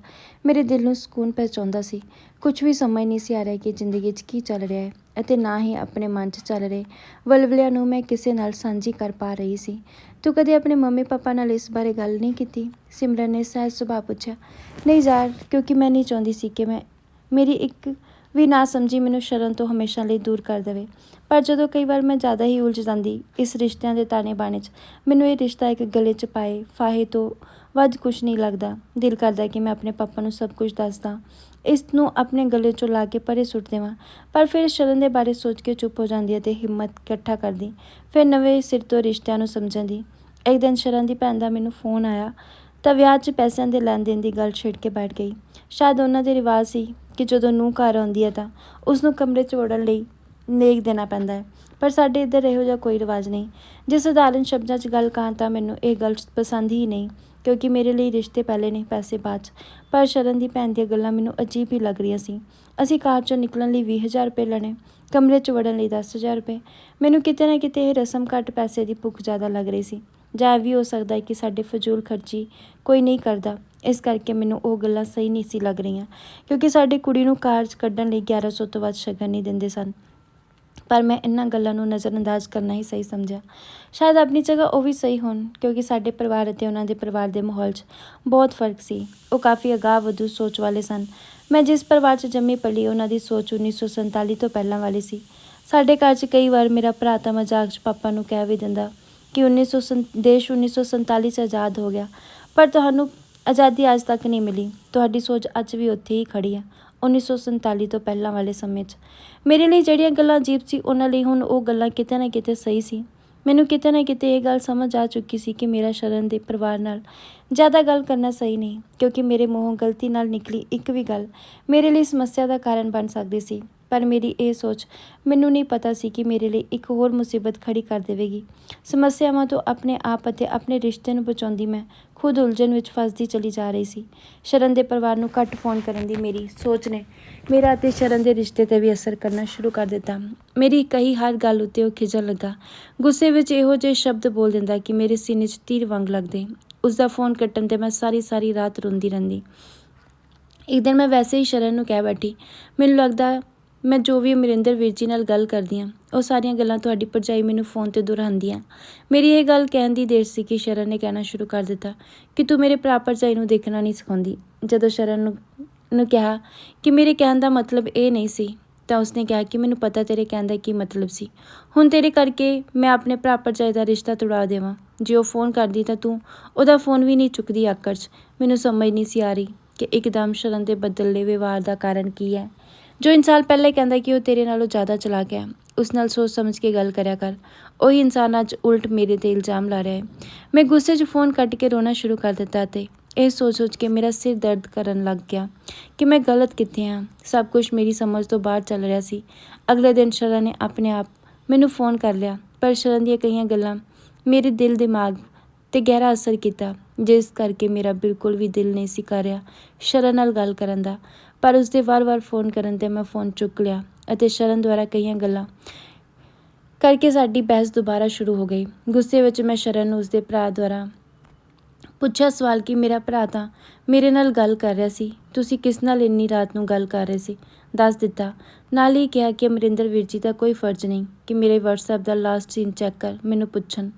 ਮੇਰੇ ਦਿਲ ਨੂੰ ਸਕੂਨ ਪਹੁੰਚਾਉਂਦਾ ਸੀ। ਕੁਝ ਵੀ ਸਮਝ ਨਹੀਂ ਸੀ ਆ ਰਿਹਾ ਕਿ ਜ਼ਿੰਦਗੀ 'ਚ ਕੀ ਚੱਲ ਰਿਹਾ ਹੈ। ਅਤੇ ਨਾ ਹੀ ਆਪਣੇ ਮਨ 'ਚ ਚੱਲ ਰਹੇ। ਵਲਵਲਿਆਂ ਨੂੰ ਮੈਂ ਕਿਸੇ ਨਾਲ ਸਾਂਝੀ ਕਰ ਪਾ ਰਹੀ ਸੀ। ਤੂੰ ਕਦੇ ਆਪਣੇ ਮੰਮੀ ਪਾਪਾ ਨਾਲ ਇਸ ਬਾਰੇ ਗੱਲ ਨਹੀਂ ਕੀਤੀ? ਸਿਮਰਨ ਨੇ ਸਹਿਜ ਸੁਭਾਅ ਪੁੱਛਿਆ। ਨਹੀਂ ਯਾਰ, ਕਿਉਂਕਿ ਮੈਂ ਨਹੀਂ ਚਾਹੁੰਦੀ ਸੀ ਕਿ ਮੈਂ, ਮੇਰੀ ਇੱਕ ਵੀ ਨਾ ਸਮਝੀ ਮੈਨੂੰ ਸ਼ਰਨ ਤੋਂ ਹਮੇਸ਼ਾ ਲਈ ਦੂਰ ਕਰ ਦੇਵੇ। ਪਰ ਜਦੋਂ ਕਈ ਵਾਰ ਮੈਂ ਜ਼ਿਆਦਾ ਹੀ ਉਲਝ ਜਾਂਦੀ ਇਸ ਰਿਸ਼ਤਿਆਂ ਦੇ ਤਾਣੇ ਬਾਣੇ 'ਚ, ਮੈਨੂੰ ਇਹ ਰਿਸ਼ਤਾ ਇੱਕ ਗਲੇ 'ਚ ਪਾਏ, ਫਾਹੇ ਤੋਂ ਵੱਧ ਕੁਝ ਨਹੀਂ ਲੱਗਦਾ। ਦਿਲ ਕਰਦਾ ਕਿ ਮੈਂ ਆਪਣੇ ਪਾਪਾ ਨੂੰ ਸਭ ਕੁਝ ਦੱਸਦਾ। ਇਸ ਨੂੰ ਆਪਣੇ ਗਲੇ 'ਚੋਂ ਲਾ ਕੇ ਪਰੇ ਸੁੱਟ ਦੇਵਾਂ। ਪਰ ਫਿਰ ਸ਼ਰਨ ਦੇ ਬਾਰੇ ਸੋਚ ਕੇ ਚੁੱਪ ਹੋ ਜਾਂਦੀ ਹੈ ਅਤੇ ਹਿੰਮਤ ਇਕੱਠਾ ਕਰਦੀ। ਫਿਰ ਨਵੇਂ ਸਿਰ ਤੋਂ ਰਿਸ਼ਤਿਆਂ ਨੂੰ ਸਮਝਣ ਦੀ ਇੱਕ ਦਿਨ ਸ਼ਰਨ ਦੀ ਭੈਣ ਦਾ ਮੈਨੂੰ ਫੋਨ ਆਇਆ, ਤਾਂ ਵਿਆਹ 'ਚ ਪੈਸਿਆਂ ਦੇ ਲੈਣ ਦੇਣ ਦੀ ਗੱਲ ਛੇੜ ਕੇ ਬੈਠ ਗਈ। ਸ਼ਾਇਦ ਉਹਨਾਂ ਦੇ ਰਿਵਾਜ ਸੀ ਕਿ ਜਦੋਂ ਨੂੰ ਘਰ ਆਉਂਦੀ ਹੈ ਤਾਂ ਉਸ ਨੂੰ ਕਮਰੇ 'ਚ ਵੜਨ ਲਈ ਨੇਕ ਦੇਣਾ ਪੈਂਦਾ ਹੈ। ਪਰ ਸਾਡੇ ਇੱਧਰ ਇਹੋ ਜਿਹਾ ਕੋਈ ਰਿਵਾਜ ਨਹੀਂ। ਜੇ ਸਧਾਰਨ ਸ਼ਬਦਾਂ 'ਚ ਗੱਲ ਕਹਾਂ ਤਾਂ ਮੈਨੂੰ ਇਹ ਗੱਲ ਪਸੰਦ ਹੀ ਨਹੀਂ। ਕਿਉਂਕਿ ਮੇਰੇ ਲਈ ਰਿਸ਼ਤੇ ਪਹਿਲੇ ਨੇ, ਪੈਸੇ ਬਾਅਦ 'ਚ। ਪਰ ਸ਼ਰਨ ਦੀ ਭੈਣ ਦੀਆਂ ਗੱਲਾਂ ਮੈਨੂੰ ਅਜੀਬ ਹੀ ਲੱਗ ਰਹੀਆਂ ਸੀ। ਅਸੀਂ ਕਾਰ 'ਚੋਂ ਨਿਕਲਣ ਲਈ 20000 ਰੁਪਏ ਲੈਣੇ, ਕਮਰੇ 'ਚ ਵੜਨ ਲਈ 10000 ਰੁਪਏ। ਮੈਨੂੰ ਕਿਤੇ ਨਾ ਕਿਤੇ ਇਹ ਰਸਮ ਘੱਟ ਪੈਸੇ ਦੀ ਭੁੱਖ ਜ਼ਿਆਦਾ ਲੱਗ ਰਹੀ ਸੀ। ਜਾਂ ਇਹ ਵੀ ਹੋ ਸਕਦਾ ਹੈ ਕਿ ਸਾਡੇ ਫਜ਼ੂਲ ਖਰਚੀ ਕੋਈ ਨਹੀਂ ਕਰਦਾ। ਇਸ ਕਰਕੇ ਮੈਨੂੰ ਉਹ ਗੱਲਾਂ ਸਹੀ ਨਹੀਂ ਸੀ ਲੱਗ ਰਹੀਆਂ, ਕਿਉਂਕਿ ਸਾਡੀ ਕੁੜੀ ਨੂੰ ਕਾਰ 'ਚ ਕੱਢਣ ਲਈ 1100 ਤੋਂ ਵੱਧ ਸ਼ਗਨ ਨਹੀਂ ਦਿੰਦੇ ਸਨ। ਪਰ ਮੈਂ ਇਹਨਾਂ ਗੱਲਾਂ ਨੂੰ ਨਜ਼ਰਅੰਦਾਜ਼ ਕਰਨਾ ਹੀ ਸਹੀ ਸਮਝਿਆ। ਸ਼ਾਇਦ ਆਪਣੀ ਜਗ੍ਹਾ ਉਹ ਵੀ ਸਹੀ ਹੋਣ, ਕਿਉਂਕਿ ਸਾਡੇ ਪਰਿਵਾਰ ਅਤੇ ਉਹਨਾਂ ਦੇ ਪਰਿਵਾਰ ਦੇ ਮਾਹੌਲ 'ਚ ਬਹੁਤ ਫ਼ਰਕ ਸੀ। ਉਹ ਕਾਫੀ ਅਗਾਹ ਵਧੂ ਸੋਚ ਵਾਲੇ ਸਨ। ਮੈਂ ਜਿਸ ਪਰਿਵਾਰ 'ਚ ਜੰਮੀ ਪਲੀ, ਉਹਨਾਂ ਦੀ ਸੋਚ 1947 ਤੋਂ ਪਹਿਲਾਂ ਵਾਲੀ ਸੀ। ਸਾਡੇ ਘਰ 'ਚ ਕਈ ਵਾਰ ਮੇਰਾ ਭਰਾ ਤਾਂ ਮਜ਼ਾਕ 'ਚ ਪਾਪਾ ਨੂੰ ਕਹਿ ਵੀ ਦਿੰਦਾ ਕਿ 1900 ਦੇਸ਼ 1947 'ਚ ਆਜ਼ਾਦ ਹੋ ਗਿਆ। ਪਰ ਤੁਹਾਨੂੰ ਆਜ਼ਾਦੀ ਅੱਜ ਤੱਕ ਨਹੀਂ ਮਿਲੀ। ਤੁਹਾਡੀ ਸੋਚ ਅੱਜ ਵੀ ਉੱਥੇ ਹੀ ਖੜੀ ਹੈ 1947 ਤੋਂ ਪਹਿਲਾਂ ਵਾਲੇ ਸਮੇਂ 'ਚ। ਮੇਰੇ ਲਈ ਜਿਹੜੀਆਂ ਗੱਲਾਂ ਅਜੀਬ ਸੀ, ਉਹਨਾਂ ਲਈ ਹੁਣ ਉਹ ਗੱਲਾਂ ਕਿਤੇ ਨਾ ਕਿਤੇ ਸਹੀ ਸੀ। ਮੈਨੂੰ ਕਿਤੇ ਨਾ ਕਿਤੇ ਇਹ ਗੱਲ ਸਮਝ ਆ ਚੁੱਕੀ ਸੀ ਕਿ ਮੇਰਾ ਸ਼ਰਨ ਦੇ ਪਰਿਵਾਰ ਨਾਲ ਜ਼ਿਆਦਾ ਗੱਲ ਕਰਨਾ ਸਹੀ ਨਹੀਂ, ਕਿਉਂਕਿ ਮੇਰੇ ਮੂੰਹੋਂ ਗਲਤੀ ਨਾਲ ਨਿਕਲੀ ਇੱਕ ਵੀ ਗੱਲ ਮੇਰੇ ਲਈ ਸਮੱਸਿਆ ਦਾ ਕਾਰਨ ਬਣ ਸਕਦੀ ਸੀ। ਪਰ ਮੇਰੀ ਇਹ ਸੋਚ ਮੈਨੂੰ ਨਹੀਂ ਪਤਾ ਸੀ ਕਿ ਮੇਰੇ ਲਈ ਇੱਕ ਹੋਰ ਮੁਸੀਬਤ ਖੜੀ ਕਰ ਦੇਵੇਗੀ। ਸਮੱਸਿਆਵਾਂ ਤੋਂ ਆਪਣੇ ਆਪ ਅਤੇ ਆਪਣੇ ਰਿਸ਼ਤੇ ਨੂੰ ਬਚਾਉਂਦੀ ਮੈਂ ਖੁਦ ਉਲਝਣ ਵਿੱਚ ਫਸਦੀ ਚਲੀ ਜਾ ਰਹੀ ਸੀ। ਸ਼ਰਨ ਦੇ ਪਰਿਵਾਰ ਨੂੰ ਘੱਟ ਫੋਨ ਕਰਨ ਦੀ ਮੇਰੀ ਸੋਚ ਨੇ ਮੇਰਾ ਅਤੇ ਸ਼ਰਨ ਦੇ ਰਿਸ਼ਤੇ ਤੇ ਵੀ ਅਸਰ ਕਰਨਾ ਸ਼ੁਰੂ ਕਰ ਦਿੱਤਾ। ਮੇਰੀ ਕਹੀ ਹਰ ਗੱਲ ਉੱਤੇ ਉਹ ਖਿਜਣ ਲੱਗਾ। ਗੁੱਸੇ ਵਿੱਚ ਇਹੋ ਜਿਹੇ ਸ਼ਬਦ ਬੋਲ ਦਿੰਦਾ ਕਿ ਮੇਰੇ ਸੀਨੇ 'ਚ ਤੀਰ ਵਾਂਗ ਲੱਗਦੇ। ਉਸ ਦਾ ਫੋਨ ਕੱਟਣ ਤੇ ਮੈਂ ਸਾਰੀ ਸਾਰੀ ਰਾਤ ਰੋਂਦੀ ਰਹਿੰਦੀ। ਇੱਕ ਦਿਨ ਮੈਂ ਵੈਸੇ ਹੀ ਸ਼ਰਨ ਨੂੰ ਕਹਿ ਬੈਠੀ। ਮੈਨੂੰ ਲੱਗਦਾ ਮੈਂ ਜੋ ਵੀ ਅਮਰਿੰਦਰ ਵੀਰ ਜੀ ਨਾਲ ਗੱਲ ਕਰਦੀ ਹਾਂ, ਉਹ ਸਾਰੀਆਂ ਗੱਲਾਂ ਤੁਹਾਡੀ ਭਰਜਾਈ ਮੈਨੂੰ ਫੋਨ ਤੇ ਦੁਹਰਾਉਂਦੀ ਆ ਮੇਰੀ ਇਹ ਗੱਲ ਕਹਿਣ ਦੀ ਦੇਰ ਸੀ ਕਿ ਸ਼ਰਨ ਨੇ ਕਹਿਣਾ ਸ਼ੁਰੂ ਕਰ ਦਿੱਤਾ ਕਿ ਤੂੰ ਮੇਰੇ ਭਰਾ ਭਰਜਾਈ ਨੂੰ ਦੇਖਣਾ ਨਹੀਂ ਸਿਖਾਉਂਦੀ। ਜਦੋਂ ਸ਼ਰਨ ਨੂੰ ਨੂੰ ਕਿਹਾ ਕਿ ਮੇਰੇ ਕਹਿਣ ਦਾ ਮਤਲਬ ਇਹ ਨਹੀਂ ਸੀ, ਤਾਂ ਉਸਨੇ ਕਿਹਾ ਕਿ ਮੈਨੂੰ ਪਤਾ ਤੇਰੇ ਕਹਿਣ ਦਾ ਕੀ ਮਤਲਬ ਸੀ। ਹੁਣ ਤੇਰੇ ਕਰਕੇ ਮੈਂ ਆਪਣੇ ਭਰਾ ਭਰਜਾਈ ਦਾ ਰਿਸ਼ਤਾ ਤੁੜਾ ਦੇਵਾਂ। ਜੇ ਉਹ ਫੋਨ ਕਰਦੀ ਤਾਂ ਤੂੰ ਉਹਦਾ ਫੋਨ ਵੀ ਨਹੀਂ ਚੁੱਕਦੀ ਆਕਰ 'ਚ। ਮੈਨੂੰ ਸਮਝ ਨਹੀਂ ਸੀ ਆ ਰਹੀ ਕਿ ਇੱਕਦਮ ਸ਼ਰਨ ਦੇ ਬਦਲੇ ਵਿਵਹਾਰ ਦਾ ਕਾਰਨ ਕੀ ਹੈ। ਜੋ ਇਨਸਾਨ ਪਹਿਲਾਂ ਹੀ ਕਹਿੰਦਾ ਕਿ ਉਹ ਤੇਰੇ ਨਾਲੋਂ ਜ਼ਿਆਦਾ ਚਲਾ ਗਿਆ ਉਸ ਨਾਲ ਸੋਚ ਸਮਝ ਕੇ ਗੱਲ ਕਰਿਆ ਕਰ। ਉਹੀ ਇਨਸਾਨ ਅੱਜ ਉਲਟ ਮੇਰੇ ਤੇ ਇਲਜ਼ਾਮ ਲਾ ਰਿਹਾ ਹੈ। ਮੈਂ ਗੁੱਸੇ 'ਚ ਫੋਨ ਕੱਟ ਕੇ ਰੋਣਾ ਸ਼ੁਰੂ ਕਰ ਦਿੱਤਾ ਤੇ ਇਹ ਸੋਚ-ਸੋਚ ਕੇ ਮੇਰਾ ਸਿਰ ਦਰਦ ਕਰਨ ਲੱਗ ਗਿਆ ਕਿ ਮੈਂ ਗਲਤ ਕਿੱਥੇ ਹਾਂ। ਸਭ ਕੁਝ ਮੇਰੀ ਸਮਝ ਤੋਂ ਬਾਹਰ ਚੱਲ ਰਿਹਾ ਸੀ। ਅਗਲੇ ਦਿਨ ਸ਼ਰਨ ਨੇ ਆਪਣੇ ਆਪ ਮੈਨੂੰ ਫੋਨ ਕਰ ਲਿਆ, ਪਰ ਸ਼ਰਨ ਦੀਆਂ ਕਈਆਂ ਗੱਲਾਂ ਮੇਰੇ ਦਿਲ ਦਿਮਾਗ ਤੇ ਗਹਿਰਾ ਅਸਰ ਕੀਤਾ। ਜਿਸ ਕਰਕੇ ਮੇਰਾ ਬਿਲਕੁਲ ਵੀ ਦਿਲ ਨਹੀਂ ਸੀ ਕਰ ਰਿਹਾ ਸ਼ਰਨ ਨਾਲ ਗੱਲ ਕਰਨ ਦਾ। ਪਰ ਉਸਦੇ ਵਾਰ-ਵਾਰ ਫੋਨ ਕਰਨ ਤੇ ਮੈਂ ਫੋਨ ਚੁੱਕ ਲਿਆ ਅਤੇ ਸ਼ਰਨ ਦੁਆਰਾ ਕਈਆਂ ਗੱਲਾਂ ਕਰਕੇ ਸਾਡੀ ਬਹਿਸ ਦੁਬਾਰਾ ਸ਼ੁਰੂ ਹੋ ਗਈ। ਗੁੱਸੇ ਵਿੱਚ ਮੈਂ ਸ਼ਰਨ ਨੂੰ ਉਸਦੇ ਭਰਾ ਦੁਆਰਾ ਪੁੱਛਿਆ ਸਵਾਲ ਕਿ, ਮੇਰਾ ਭਰਾ ਤਾਂ ਮੇਰੇ ਨਾਲ ਗੱਲ ਕਰ ਰਿਹਾ ਸੀ। ਤੁਸੀਂ ਕਿਸ ਨਾਲ ਇੰਨੀ ਰਾਤ ਨੂੰ ਗੱਲ ਕਰ ਰਹੇ ਸੀ? ਦੱਸ ਦਿੱਤਾ। ਨਾਲ ਹੀ ਕਿਹਾ ਕਿ, ਅਮਰਿੰਦਰ ਵੀਰ ਜੀ ਦਾ ਕੋਈ ਫਰਜ਼ ਨਹੀਂ ਕਿ ਮੇਰੇ WhatsApp ਦਾ ਲਾਸਟ ਸੀਨ ਚੈੱਕ ਕਰ, ਮੈਨੂੰ ਪੁੱਛਣ।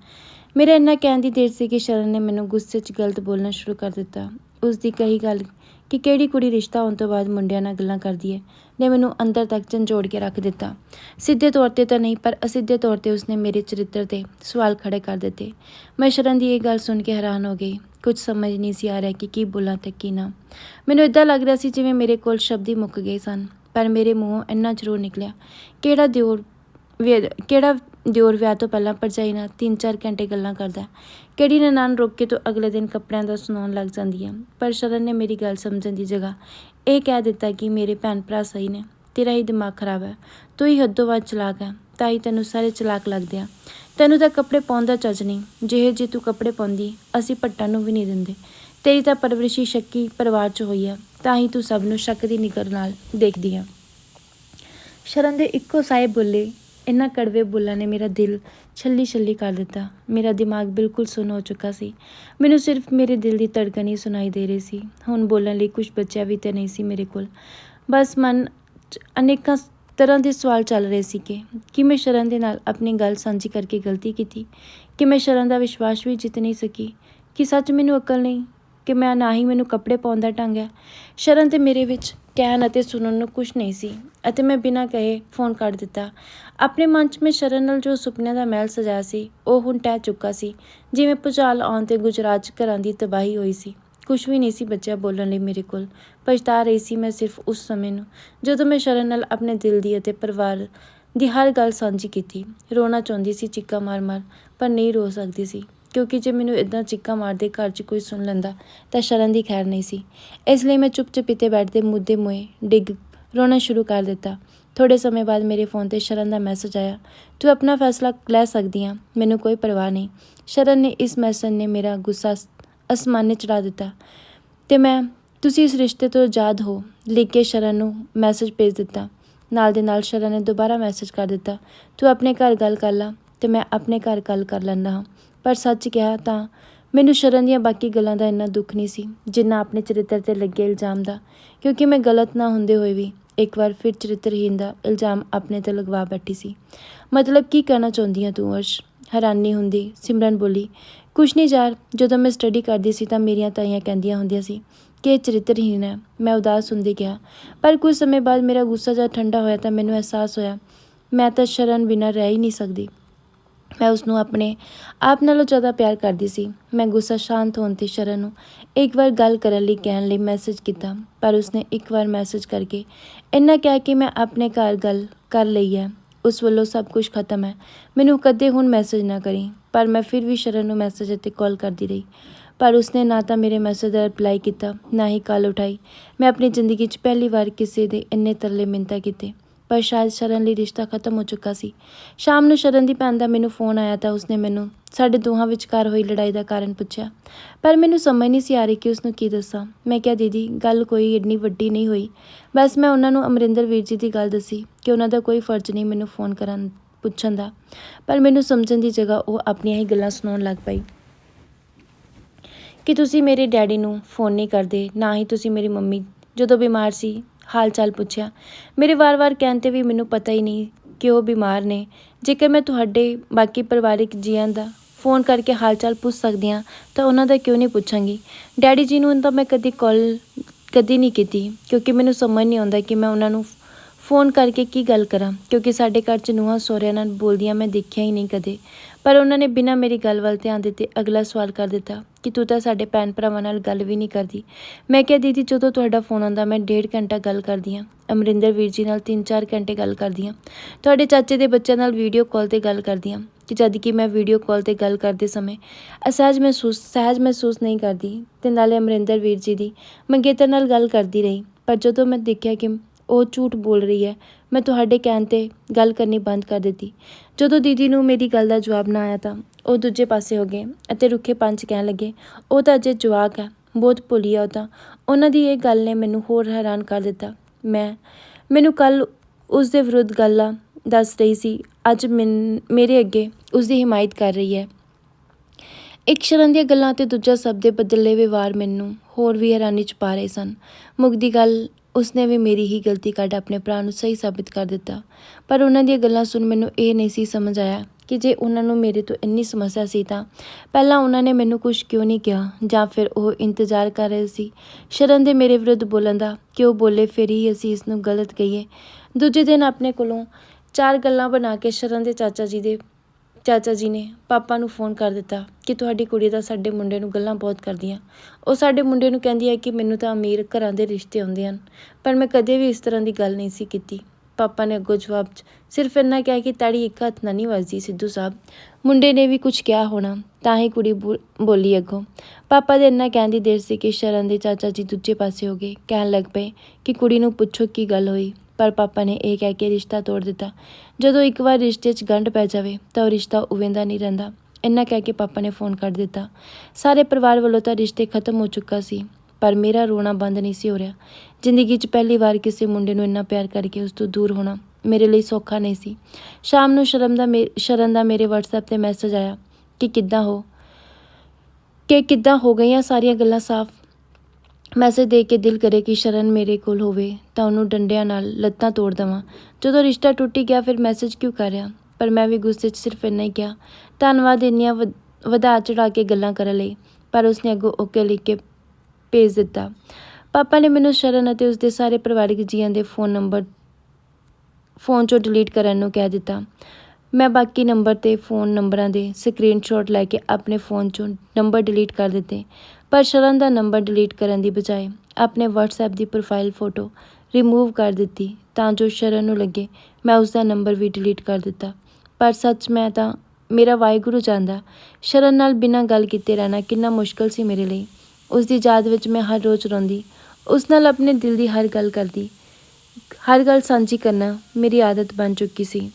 ਮੇਰੇ ਇੰਨਾ ਕਹਿਣ ਦੀ ਦੇਰ ਸੀ ਕਿ ਸ਼ਰਨ ਨੇ ਮੈਨੂੰ ਗੁੱਸੇ 'ਚ ਗਲਤ ਬੋਲਣਾ ਸ਼ੁਰੂ ਕਰ ਦਿੱਤਾ। ਉਸ ਦੀ ਕਹੀ ਗੱਲ ਕਿ ਕਿਹੜੀ ਕੁੜੀ ਰਿਸ਼ਤਾ ਹੋਣ ਤੋਂ ਬਾਅਦ ਮੁੰਡਿਆਂ ਨਾਲ ਗੱਲਾਂ ਕਰਦੀ ਹੈ, ਨੇ ਮੈਨੂੰ ਅੰਦਰ ਤੱਕ ਝੰਜੋੜ ਕੇ ਰੱਖ ਦਿੱਤਾ। ਸਿੱਧੇ ਤੌਰ ਤੇ ਤਾਂ ਨਹੀਂ, ਪਰ ਅਸਿੱਧੇ ਤੌਰ ਤੇ ਉਸਨੇ ਮੇਰੇ ਚਰਿੱਤਰ ਤੇ ਸਵਾਲ ਖੜੇ ਕਰ ਦਿੱਤੇ। ਮੈਂ ਸ਼ਰਨ ਦੀ ਇਹ ਗੱਲ ਸੁਣ ਕੇ ਹੈਰਾਨ ਹੋ ਗਈ। ਕੁਝ ਸਮਝ ਨਹੀਂ ਸੀ ਆ ਰਿਹਾ ਕਿ ਕੀ ਬੋਲਾਂ ਤੇ ਕੀ ਨਾ। ਮੈਨੂੰ ਇਦਾਂ ਲੱਗ ਰਿਹਾ ਸੀ ਜਿਵੇਂ ਮੇਰੇ ਕੋਲ ਸ਼ਬਦ ਹੀ ਮੁੱਕ ਗਏ ਸਨ, ਪਰ ਮੇਰੇ ਮੂੰਹੋਂ ਇੰਨਾ ਜ਼ਰੂਰ ਨਿਕਲਿਆ, ਕਿਹੜਾ ਦਿਓਰ ਕਿਹੜਾ ਦਿਓਰ ਵਿਆਹ ਤੋਂ ਪਹਿਲਾਂ ਭਰਜਾਈ ਨਾਲ 3-4 ਘੰਟੇ ਗੱਲਾਂ ਕਰਦਾ। ਕਿਹੜੀ ਨਨਾਣ ਰੋਕ ਕੇ ਤੋਂ ਅਗਲੇ ਦਿਨ ਕੱਪੜਿਆਂ ਦਾ ਸੁਣਾਉਣ ਲੱਗ ਜਾਂਦੀ ਹੈ ਪਰ ਸ਼ਰਨ ਨੇ ਮੇਰੀ ਗੱਲ ਸਮਝਣ ਦੀ ਜਗ੍ਹਾ ਇਹ ਕਹਿ ਦਿੱਤਾ ਕਿ ਮੇਰੇ ਭੈਣ ਭਰਾ ਸਹੀ ਨੇ, ਤੇਰਾ ਹੀ ਦਿਮਾਗ ਖਰਾਬ ਹੈ ਤੂੰ ਹੀ ਹੱਦੋਂ ਵੱਧ ਚਲਾਕ ਹੈ ਤਾਂ ਹੀ ਤੈਨੂੰ ਸਾਰੇ ਚਲਾਕ ਲੱਗਦੇ ਆ। ਤੈਨੂੰ ਤਾਂ ਕੱਪੜੇ ਪਾਉਣ ਦਾ ਚੱਜ ਨਹੀਂ, ਜਿਹੇ ਜੇ ਤੂੰ ਕੱਪੜੇ ਪਾਉਂਦੀ, ਅਸੀਂ ਪੱਟਾਂ ਨੂੰ ਵੀ ਨਹੀਂ ਦਿੰਦੇ। ਤੇਰੀ ਤਾਂ ਪਰਵਰਿਸ਼ੀ ਸ਼ੱਕੀ ਪਰਿਵਾਰ 'ਚ ਹੋਈ ਆ, ਤਾਂ ਹੀ ਤੂੰ ਸਭ ਨੂੰ ਸ਼ੱਕ ਦੀ ਨਿਗਰ ਨਾਲ ਦੇਖਦੀ ਆ। ਸ਼ਰਨ ਦੇ ਇੱਕੋ ਸਾਏ ਬੋਲੇ ਇੰਨਾ ਕੜਵੇ ਬੋਲਾਂ ਨੇ ਮੇਰਾ ਦਿਲ ਛੱਲੀ ਛੱਲੀ ਕਰ ਦਿੱਤਾ। ਮੇਰਾ ਦਿਮਾਗ ਬਿਲਕੁਲ ਸੁੰਨ ਹੋ ਚੁੱਕਾ ਸੀ। ਮੈਨੂੰ ਸਿਰਫ ਮੇਰੇ ਦਿਲ ਦੀ ਧੜਕਣ ਹੀ ਸੁਣਾਈ ਦੇ ਰਹੀ ਸੀ। ਹੁਣ ਬੋਲਣ ਲਈ ਕੁਝ ਬਚਿਆ ਵੀ ਤੇ ਨਹੀਂ ਸੀ ਮੇਰੇ ਕੋਲ। ਬਸ ਮਨ 'ਚ ਅਨੇਕਾਂ ਤਰ੍ਹਾਂ ਦੇ ਸਵਾਲ ਚੱਲ ਰਹੇ ਸੀ ਕਿ ਕੀ ਮੈਂ ਸ਼ਰਨ ਦੇ ਨਾਲ ਆਪਣੀ ਗੱਲ ਸਾਂਝੀ ਕਰਕੇ ਗਲਤੀ ਕੀਤੀ? ਕਿ ਮੈਂ ਸ਼ਰਨ ਦਾ ਵਿਸ਼ਵਾਸ ਵੀ ਜਿੱਤ ਨਹੀਂ ਸਕੀ? ਕਿ ਸੱਚ ਮੈਨੂੰ ਅਕਲ ਨਹੀਂ? ਕਿ ਮੈਂ ਨਾ ਹੀ ਮੈਨੂੰ ਕੱਪੜੇ ਪਾਉਣ ਦਾ ਢੰਗ ਹੈ। ਸ਼ਰਨ ਤੇ ਮੇਰੇ ਵਿੱਚ ਕਹਿਣ ਅਤੇ ਸੁਣਨ ਨੂੰ ਕੁਝ ਨਹੀਂ ਸੀ ਅਤੇ ਮੈਂ ਬਿਨਾਂ ਕਹੇ ਫੋਨ ਕੱਟ ਦਿੱਤਾ। ਆਪਣੇ ਮਨ 'ਚ ਮੈਂ ਸ਼ਰਨ ਨਾਲ ਜੋ ਸੁਪਨਿਆਂ ਦਾ ਮਹਿਲ ਸਜਾਇਆ ਸੀ, ਉਹ ਹੁਣ ਟਹਿ ਚੁੱਕਾ ਸੀ, ਜਿਵੇਂ ਭੁਚਾਲ ਆਉਣ ਤੇ ਗੁਜਰਾਤ 'ਚ ਘਰਾਂ ਦੀ ਤਬਾਹੀ ਹੋਈ ਸੀ। ਕੁਝ ਵੀ ਨਹੀਂ ਸੀ ਬਚਿਆ ਬੋਲਣ ਲਈ ਮੇਰੇ ਕੋਲ। ਪਛਤਾ ਰਹੀ ਸੀ ਮੈਂ ਸਿਰਫ ਉਸ ਸਮੇਂ ਨੂੰ, ਜਦੋਂ ਮੈਂ ਸ਼ਰਨ ਨਾਲ ਆਪਣੇ ਦਿਲ ਦੀ ਅਤੇ ਪਰਿਵਾਰ ਦੀ ਹਰ ਗੱਲ ਸਾਂਝੀ ਕੀਤੀ। ਰੋਣਾ ਚਾਹੁੰਦੀ ਸੀ ਚੀਕਾਂ ਮਾਰ-ਮਾਰ, ਪਰ ਨਹੀਂ ਰੋ ਸਕਦੀ ਸੀ। ਕਿਉਂਕਿ ਜੇ ਮੈਨੂੰ ਇਦਾਂ ਚੀਕਾਂ ਮਾਰਦੇ, ਘਰ 'ਚ ਕੋਈ ਸੁਣ ਲੈਂਦਾ, ਤਾਂ ਸ਼ਰਨ ਦੀ ਖੈਰ ਨਹੀਂ ਸੀ। ਇਸ ਲਈ ਮੈਂ ਚੁੱਪ-ਚਪੀਤੇ ਬੈਠਦੇ ਮੁੱਦੇ ਮੋਏ ਡਿੱਗ ਰੋਣਾ ਸ਼ੁਰੂ ਕਰ ਦਿੱਤਾ। ਥੋੜੇ ਸਮੇਂ ਬਾਅਦ ਮੇਰੇ ਫੋਨ ਤੇ ਸ਼ਰਨ ਦਾ ਮੈਸੇਜ ਆਇਆ, ਤੂੰ ਆਪਣਾ ਫੈਸਲਾ ਲੈ ਸਕਦੀ ਆ, ਮੈਨੂੰ ਕੋਈ ਪਰਵਾਹ ਨਹੀਂ। ਸ਼ਰਨ ਨੇ ਇਸ ਮੈਸੇਜ ਨੇ ਮੇਰਾ ਗੁੱਸਾ ਅਸਮਾਨੇ ਚੜਾ ਦਿੱਤਾ। ਤੇ ਮੈਂ, ਤੁਸੀਂ ਇਸ ਰਿਸ਼ਤੇ ਤੋਂ ਆਜ਼ਾਦ ਹੋ, ਲਿਖ ਕੇ ਸ਼ਰਨ ਨੂੰ ਮੈਸੇਜ ਭੇਜ ਦਿੱਤਾ। ਨਾਲ ਦੇ ਨਾਲ ਸ਼ਰਨ ਨੇ ਦੁਬਾਰਾ ਮੈਸੇਜ ਕਰ ਦਿੱਤਾ, ਤੂੰ ਆਪਣੇ ਘਰ ਗੱਲ ਕਰ ਲਾ ਤੇ ਮੈਂ ਆਪਣੇ ਘਰ ਗੱਲ ਕਰ ਲੈਂਦਾ ਹਾਂ। ਪਰ ਸੱਚ ਕਿਹਾ ਤਾਂ ਮੈਨੂੰ ਸ਼ਰਨ ਦੀਆਂ ਬਾਕੀ ਗੱਲਾਂ ਦਾ ਇੰਨਾ ਦੁੱਖ ਨਹੀਂ ਸੀ, ਜਿੰਨਾ ਆਪਣੇ ਚਰਿੱਤਰ ਤੇ ਲੱਗੇ ਇਲਜ਼ਾਮ ਦਾ। ਕਿਉਂਕਿ ਮੈਂ ਗਲਤ ਨਾ ਹੁੰਦੇ ਹੋਏ ਵੀ ਇੱਕ ਵਾਰ ਫਿਰ ਚਰਿੱਤਰਹੀਨ ਦਾ ਇਲਜ਼ਾਮ ਆਪਣੇ ਤੇ ਲਗਵਾ ਬੈਠੀ ਸੀ। ਮਤਲਬ ਕੀ ਕਹਿਣਾ ਚਾਹੁੰਦੀ ਆ ਤੂੰ ਅਰਸ਼? ਹੈਰਾਨੀ ਹੁੰਦੀ, ਸਿਮਰਨ ਬੋਲੀ, ਕੁਛ ਨਹੀਂ ਯਾਰ, ਜਦੋਂ ਮੈਂ ਸਟੱਡੀ ਕਰਦੀ ਸੀ ਤਾਂ ਮੇਰੀਆਂ ਤਾਈਆਂ ਕਹਿੰਦੀਆਂ ਹੁੰਦੀਆਂ ਸੀ ਕਿ ਇਹ ਚਰਿੱਤਰਹੀਨ ਹੈ। ਮੈਂ ਉਦਾਸ ਹੁੰਦੀ ਗਿਆ ਪਰ ਕੁਝ ਸਮੇਂ ਬਾਅਦ ਮੇਰਾ ਗੁੱਸਾ ਜਦ ਠੰਡਾ ਹੋਇਆ ਤਾਂ ਮੈਨੂੰ ਅਹਿਸਾਸ ਹੋਇਆ, ਮੈਂ ਤਾਂ ਸ਼ਰਨ ਬਿਨਾਂ ਰਹਿ ਹੀ ਨਹੀਂ ਸਕਦੀ। ਮੈਂ ਉਸ ਨੂੰ ਆਪਣੇ ਆਪ ਨਾਲੋਂ ਜ਼ਿਆਦਾ ਪਿਆਰ ਕਰਦੀ ਸੀ। ਮੈਂ ਗੁੱਸਾ ਸ਼ਾਂਤ ਹੋਣ ਤੇ ਸ਼ਰਨ ਨੂੰ ਇੱਕ ਵਾਰ ਗੱਲ ਕਰਨ ਲਈ ਕਹਿਣ ਲਈ ਮੈਸੇਜ ਕੀਤਾ, ਪਰ ਉਸਨੇ ਇੱਕ ਵਾਰ ਮੈਸੇਜ ਕਰਕੇ ਇੰਨਾ ਕਿਹਾ ਕਿ ਮੈਂ ਆਪਣੇ ਘਰ ਗੱਲ ਕਰ ਲਈ ਹੈ। ਉਸ ਵੱਲੋਂ ਸਭ ਕੁਝ ਖਤਮ ਹੈ। ਮੈਨੂੰ ਕਦੇ ਹੁਣ ਮੈਸੇਜ ਨਾ ਕਰੀ, ਪਰ ਮੈਂ ਫਿਰ ਵੀ ਸ਼ਰਨ ਨੂੰ ਮੈਸੇਜ ਅਤੇ ਕਾਲ ਕਰਦੀ ਰਹੀ। ਪਰ ਉਸਨੇ ਨਾ ਤਾਂ ਮੇਰੇ ਮੈਸੇਜ ਦਾ ਰਿਪਲਾਈ ਕੀਤਾ, ਨਾ ਹੀ ਕਾਲ ਉਠਾਈ। ਮੈਂ ਆਪਣੀ ਜ਼ਿੰਦਗੀ 'ਚ ਪਹਿਲੀ ਵਾਰ ਕਿਸੇ ਦੇ ਇੰਨੇ ਤਰਲੇ ਮਿੰਤਾ ਕੀਤੇ। ਪਰ ਸ਼ਾਇਦ ਸ਼ਰਨ ਲਈ ਰਿਸ਼ਤਾ ਖਤਮ ਹੋ ਚੁੱਕਾ ਸੀ। ਸ਼ਾਮ ਨੂੰ ਸ਼ਰਨ ਦੀ ਭੈਣ ਦਾ ਮੈਨੂੰ ਫੋਨ ਆਇਆ ਤਾਂ ਉਸਨੇ ਮੈਨੂੰ ਸਾਡੇ ਦੋਹਾਂ ਵਿਚਕਾਰ ਹੋਈ ਲੜਾਈ ਦਾ ਕਾਰਨ ਪੁੱਛਿਆ। ਪਰ ਮੈਨੂੰ ਸਮਝ ਨਹੀਂ ਸੀ ਆ ਰਹੀ ਕਿ ਉਸਨੂੰ ਕੀ ਦੱਸਾਂ। ਮੈਂ ਕਿਹਾ, ਦੀਦੀ, ਗੱਲ ਕੋਈ ਇੰਨੀ ਵੱਡੀ ਨਹੀਂ ਹੋਈ। ਬਸ ਮੈਂ ਉਹਨਾਂ ਨੂੰ ਅਮਰਿੰਦਰ ਵੀਰ ਜੀ ਦੀ ਗੱਲ ਦੱਸੀ ਕਿ ਉਹਨਾਂ ਦਾ ਕੋਈ ਫਰਜ਼ ਨਹੀਂ ਮੈਨੂੰ ਫੋਨ ਕਰਨ, ਪੁੱਛਣ ਦਾ। ਪਰ ਮੈਨੂੰ ਸਮਝਣ ਦੀ ਜਗ੍ਹਾ ਉਹ ਆਪਣੀਆਂ ਹੀ ਗੱਲਾਂ ਸੁਣਾਉਣ ਲੱਗ ਪਈ। ਕਿ ਤੁਸੀਂ ਮੇਰੇ ਡੈਡੀ ਨੂੰ ਫੋਨ ਨਹੀਂ ਕਰਦੇ, ਨਾ ਹੀ ਤੁਸੀਂ ਮੇਰੀ ਮੰਮੀ, ਜਦੋਂ ਬਿਮਾਰ ਸੀ ਹਾਲ ਚਾਲ ਪੁੱਛਿਆ। ਮੇਰੇ ਵਾਰ-ਵਾਰ ਕਹਿਣ ਤੇ ਵੀ ਮੈਨੂੰ ਪਤਾ ਹੀ ਨਹੀਂ ਕਿ ਉਹ ਬਿਮਾਰ ਨੇ। ਜੇਕਰ ਮੈਂ ਤੁਹਾਡੇ ਬਾਕੀ ਪਰਿਵਾਰਿਕ ਜੀਆਂ ਦਾ ਫੋਨ ਕਰਕੇ ਹਾਲ ਚਾਲ ਪੁੱਛ ਸਕਦੀ ਹਾਂ, ਤਾਂ ਉਹਨਾਂ ਦਾ ਕਿਉਂ ਨਹੀਂ ਪੁੱਛਾਂਗੀ? ਡੈਡੀ ਜੀ ਨੂੰ ਤਾਂ ਮੈਂ ਕਦੀ ਕਾਲ ਕਦੀ ਨਹੀਂ ਕੀਤੀ, ਕਿਉਂਕਿ ਮੈਨੂੰ ਸਮਝ ਨਹੀਂ ਆਉਂਦਾ ਕਿ ਮੈਂ ਉਹਨਾਂ ਨੂੰ ਫੋਨ ਕਰਕੇ ਕੀ ਗੱਲ ਕਰਾਂ? ਕਿਉਂਕਿ ਸਾਡੇ ਘਰ ਚ ਨੂੰਹਾਂ ਸਹੁਰਿਆਂ ਨਾਲ ਬੋਲਦੀਆਂ ਮੈਂ ਦੇਖਿਆ ਹੀ ਨਹੀਂ ਕਦੇ। ਪਰ ਉਹਨਾਂ ਨੇ ਬਿਨਾਂ ਮੇਰੀ ਗੱਲ ਵੱਲ ਧਿਆਨ ਦਿੱਤੇ ਅਗਲਾ ਸਵਾਲ ਕਰ ਦਿੱਤਾ ਕਿ ਤੂੰ ਤਾਂ ਸਾਡੇ ਭੈਣ ਭਰਾਵਾਂ ਨਾਲ ਗੱਲ ਵੀ ਨਹੀਂ ਕਰਦੀ। ਮੈਂ ਕਿਹਾ, ਦੀਦੀ, ਜਦੋਂ ਤੁਹਾਡਾ ਫੋਨ ਆਉਂਦਾ, ਮੈਂ ਡੇਢ ਘੰਟਾ ਗੱਲ ਕਰਦੀ ਹਾਂ। ਅਮਰਿੰਦਰ ਵੀਰ ਜੀ ਨਾਲ 3-4 ਘੰਟੇ ਗੱਲ ਕਰਦੀ ਹਾਂ। ਤੁਹਾਡੇ ਚਾਚੇ ਦੇ ਬੱਚਿਆਂ ਨਾਲ ਵੀਡੀਓ ਕਾਲ ਤੇ ਗੱਲ ਕਰਦੀ ਹਾਂ, ਕਿ ਜਦ ਕਿ ਮੈਂ ਵੀਡੀਓ ਕਾਲ ਤੇ ਗੱਲ ਕਰਦੇ ਸਮੇਂ ਅਸਹਿਜ ਮਹਿਸੂਸ, ਸਹਿਜ ਮਹਿਸੂਸ ਨਹੀਂ ਕਰਦੀ। ਤੇ ਨਾਲੇ ਅਮਰਿੰਦਰ ਵੀਰ ਜੀ ਦੀ ਮੰਗੇਤਰ ਨਾਲ ਗੱਲ ਕਰਦੀ ਰਹੀ। ਪਰ ਜਦੋਂ ਮੈਂ ਦੇਖਿਆ ਕਿ ਉਹ ਝੂਠ ਬੋਲ ਰਹੀ ਹੈ। ਮੈਂ ਤੁਹਾਡੇ ਕਹਿਣ ਤੇ ਗੱਲ ਕਰਨੀ ਬੰਦ ਕਰ ਦਿੱਤੀ। ਜਦੋਂ ਦੀਦੀ ਨੂੰ ਮੇਰੀ ਗੱਲ ਦਾ ਜਵਾਬ ਨਾ ਆਇਆ ਤਾਂ ਉਹ ਦੂਜੇ ਪਾਸੇ ਹੋ ਗਏ ਅਤੇ ਰੁੱਖੇ ਪੰਜ ਕਹਿਣ ਲੱਗੇ, ਉਹ ਤਾਂ ਅਜੇ ਜਵਾਕ ਹੈ, ਬਹੁਤ ਭੁੱਲੀ ਆ ਉਹ ਤਾਂ। ਉਹਨਾਂ ਦੀ ਇਹ ਗੱਲ ਨੇ ਮੈਨੂੰ ਹੋਰ ਹੈਰਾਨ ਕਰ ਦਿੱਤਾ। ਮੈਂ, ਮੈਨੂੰ ਕੱਲ ਉਸ ਦੇ ਵਿਰੁੱਧ ਗੱਲਾਂ ਦੱਸ ਰਹੀ ਸੀ। ਅੱਜ ਮੇਰੇ ਅੱਗੇ ਉਸ ਦੀ ਹਮਾਇਤ ਕਰ ਰਹੀ ਹੈ। ਇੱਕ ਸ਼ਰਨ ਦੀਆਂ ਗੱਲਾਂ ਤੇ ਦੂਜਾ ਸਭ ਦੇ ਬਦਲੇ ਵਿਵਹਾਰ ਮੈਨੂੰ ਹੋਰ ਵੀ ਹੈਰਾਨੀ ਚ ਪਾ ਰਹੇ ਸਨ। ਮੁਗਦੀ ਗੱਲ ਉਸਨੇ ਵੀ ਮੇਰੀ ਹੀ ਗਲਤੀ ਕੱਢ ਆਪਣੇ ਭਰਾ ਨੂੰ ਸਹੀ ਸਾਬਿਤ ਕਰ ਦਿੱਤਾ। ਪਰ ਉਹਨਾਂ ਦੀਆਂ ਗੱਲਾਂ ਸੁਣ ਮੈਨੂੰ ਇਹ ਨਹੀਂ ਸੀ ਸਮਝ ਆਇਆ ਕਿ ਜੇ ਉਹਨਾਂ ਨੂੰ ਮੇਰੇ ਤੋਂ ਇੰਨੀ ਸਮੱਸਿਆ ਸੀ ਤਾਂ ਪਹਿਲਾਂ ਉਹਨਾਂ ਨੇ ਮੈਨੂੰ ਕੁਝ ਕਿਉਂ ਨਹੀਂ ਕਿਹਾ ਜਾਂ ਫਿਰ ਉਹ ਇੰਤਜ਼ਾਰ ਕਰ ਰਹੇ ਸੀ। ਸ਼ਰਨ ਦੇ ਮੇਰੇ ਵਿਰੁੱਧ ਬੋਲਣ ਦਾ ਕਿ ਉਹ ਬੋਲੇ ਫਿਰ ਹੀ ਅਸੀਂ ਇਸ ਨੂੰ ਗਲਤ ਕਹੀਏ। ਦੂਜੇ ਦਿਨ ਆਪਣੇ ਕੋਲੋਂ ਚਾਰ ਗੱਲਾਂ ਬਣਾ ਕੇ ਸ਼ਰਨ ਦੇ ਚਾਚਾ ਜੀ ਦੇ ਚਾਚਾ ਜੀ ਨੇ ਪਾਪਾ ਨੂੰ ਫੋਨ ਕਰ ਦਿੱਤਾ ਕਿ ਤੁਹਾਡੀ ਕੁੜੀ ਤਾਂ ਸਾਡੇ ਮੁੰਡੇ ਨੂੰ ਗੱਲਾਂ ਬਹੁਤ ਕਰਦੀਆਂ। ਉਹ ਸਾਡੇ ਮੁੰਡੇ ਨੂੰ ਕਹਿੰਦੀ ਹੈ ਕਿ ਮੈਨੂੰ ਤਾਂ ਅਮੀਰ ਘਰਾਂ ਦੇ ਰਿਸ਼ਤੇ ਆਉਂਦੇ ਹਨ, ਪਰ ਮੈਂ ਕਦੇ ਵੀ ਇਸ ਤਰ੍ਹਾਂ ਦੀ ਗੱਲ ਨਹੀਂ ਸੀ ਕੀਤੀ। ਪਾਪਾ ਨੇ ਅੱਗੋਂ ਜਵਾਬ 'ਚ, ਸਿਰਫ ਇੰਨਾ ਕਿਹਾ ਕਿ ਤਾੜੀ ਇੱਕ ਹੱਥ ਨਾਲ ਨਹੀਂ ਵੱਜਦੀ, ਸਿੱਧੂ ਸਾਹਿਬ। ਮੁੰਡੇ ਨੇ ਵੀ ਕੁਝ ਕਿਹਾ ਹੋਣਾ, ਤਾਂ ਹੀ ਕੁੜੀ ਬੋ- ਬੋਲੀ ਅੱਗੋਂ। ਪਾਪਾ ਦੇ ਇੰਨਾ ਕਹਿਣ ਦੀ ਦੇਰ ਸੀ ਕਿ ਸ਼ਰਨ ਦੇ ਚਾਚਾ ਜੀ ਦੂਜੇ ਪਾਸੇ ਹੋ ਗਏ, ਕਹਿਣ ਲੱਗ ਪਏ ਕਿ ਕੁੜੀ ਨੂੰ ਪੁੱਛੋ ਕੀ ਗੱਲ ਹੋਈ। ਪਰ ਪਾਪਾ ਨੇ ਇਹ ਕਹਿ ਕੇ ਰਿਸ਼ਤਾ ਤੋੜ ਦਿੱਤਾ। ਜਦੋਂ ਇੱਕ ਵਾਰ ਰਿਸ਼ਤੇ 'ਚ ਗੰਢ ਪੈ ਜਾਵੇ, ਤਾਂ ਉਹ ਰਿਸ਼ਤਾ ਉਵੇਂਦਾ ਨਹੀਂ ਰਹਿੰਦਾ। ਇੰਨਾ ਕਹਿ ਕੇ ਪਾਪਾ ਨੇ ਫੋਨ ਕੱਟ ਦਿੱਤਾ। ਸਾਰੇ ਪਰਿਵਾਰ ਵੱਲੋਂ ਤਾਂ ਰਿਸ਼ਤੇ ਖਤਮ ਹੋ ਚੁੱਕਾ ਸੀ, ਪਰ ਮੇਰਾ ਰੋਣਾ ਬੰਦ ਨਹੀਂ ਸੀ ਹੋ ਰਿਹਾ। ਜ਼ਿੰਦਗੀ 'ਚ ਪਹਿਲੀ ਵਾਰ ਕਿਸੇ ਮੁੰਡੇ ਨੂੰ ਇੰਨਾ ਪਿਆਰ ਕਰਕੇ ਉਸ ਤੋਂ ਦੂਰ ਹੋਣਾ ਮੇਰੇ ਲਈ ਸੌਖਾ ਨਹੀਂ ਸੀ। ਸ਼ਾਮ ਨੂੰ ਸ਼ਰਮ ਦਾ ਮੇ- ਸ਼ਰਨ ਦਾ ਮੇਰੇ WhatsApp ਤੇ ਮੈਸੇਜ ਆਇਆ ਕਿ ਕਿੱਦਾਂ ਹੋ? ਕਿ ਕਿੱਦਾਂ ਹੋ ਗਈਆਂ ਸਾਰੀਆਂ ਗੱਲਾਂ ਸਾਫ਼? ਮੈਸੇਜ ਦੇਖ ਕੇ ਦਿਲ ਕਰੇ ਕਿ ਸ਼ਰਨ ਮੇਰੇ ਕੋਲ ਹੋਵੇ, ਤਾਂ ਉਹਨੂੰ ਡੰਡਿਆਂ ਨਾਲ ਲੱਤਾਂ ਤੋੜ ਦੇਵਾਂ। ਜਦੋਂ ਰਿਸ਼ਤਾ ਟੁੱਟ ਗਿਆ, ਫਿਰ ਮੈਸੇਜ ਕਿਉਂ ਕਰ ਰਿਹਾ? ਪਰ ਮੈਂ ਵੀ ਗੁੱਸੇ 'ਚ ਸਿਰਫ ਇੰਨਾ ਹੀ ਕਿਹਾ, ਧੰਨਵਾਦ ਇੰਨੀਆਂ ਵਧ- ਵਧਾ ਚੜਾ ਕੇ ਗੱਲਾਂ ਕਰਨ ਲਈ। ਪਰ ਉਸਨੇ ਅੱਗੋਂ ਓਕੇ ਲਿਖ ਕੇ ਭੇਜ ਦਿੱਤਾ। ਪਾਪਾ ਨੇ ਮੈਨੂੰ ਸ਼ਰਨ ਅਤੇ ਉਸਦੇ ਸਾਰੇ ਪਰਿਵਾਰਕ ਜੀਆਂ ਦੇ ਫੋਨ ਨੰਬਰ, ਫੋਨ 'ਚੋਂ ਡਿਲੀਟ ਕਰਨ ਨੂੰ ਕਹਿ ਦਿੱਤਾ। ਮੈਂ ਬਾਕੀ ਨੰਬਰ ਤੇ ਫੋਨ ਨੰਬਰਾਂ ਦੇ ਸਕਰੀਨਸ਼ਾਟ ਲੈ ਕੇ ਆਪਣੇ ਫੋਨ 'ਚੋਂ ਨੰਬਰ ਡਿਲੀਟ ਕਰ ਦਿੱਤੇ। ਪਰ ਸ਼ਰਨ ਦਾ ਨੰਬਰ ਡਿਲੀਟ ਕਰਨ ਦੀ ਬਜਾਏ ਆਪਣੇ WhatsApp ਦੀ ਪ੍ਰੋਫਾਈਲ ਫੋਟੋ ਰਿਮੂਵ ਕਰ ਦਿੱਤੀ ਤਾਂ ਜੋ ਸ਼ਰਨ ਨੂੰ ਲੱਗੇ ਮੈਂ ਉਸ ਦਾ ਨੰਬਰ ਵੀ ਡਿਲੀਟ ਕਰ ਦਿੱਤਾ। ਪਰ ਸੱਚ ਮੈਂ ਤਾਂ, ਮੇਰਾ ਵਾਹਿਗੁਰੂ ਜਾਂਦਾ ਸ਼ਰਨ ਨਾਲ ਬਿਨਾਂ ਗੱਲ ਕੀਤੇ ਰਹਿਣਾ ਕਿੰਨਾ ਮੁਸ਼ਕਲ ਸੀ ਮੇਰੇ ਲਈ। ਉਸ ਦੀ ਯਾਦ ਵਿੱਚ ਮੈਂ ਹਰ ਰੋਜ਼ ਰੋਂਦੀ, ਉਸ ਨਾਲ ਆਪਣੇ ਦਿਲ ਦੀ ਹਰ ਗੱਲ ਕਰਦੀ, ਹਰ ਗੱਲ ਸਾਂਝੀ ਕਰਨਾ ਮੇਰੀ ਆਦਤ ਬਣ ਚੁੱਕੀ ਸੀ।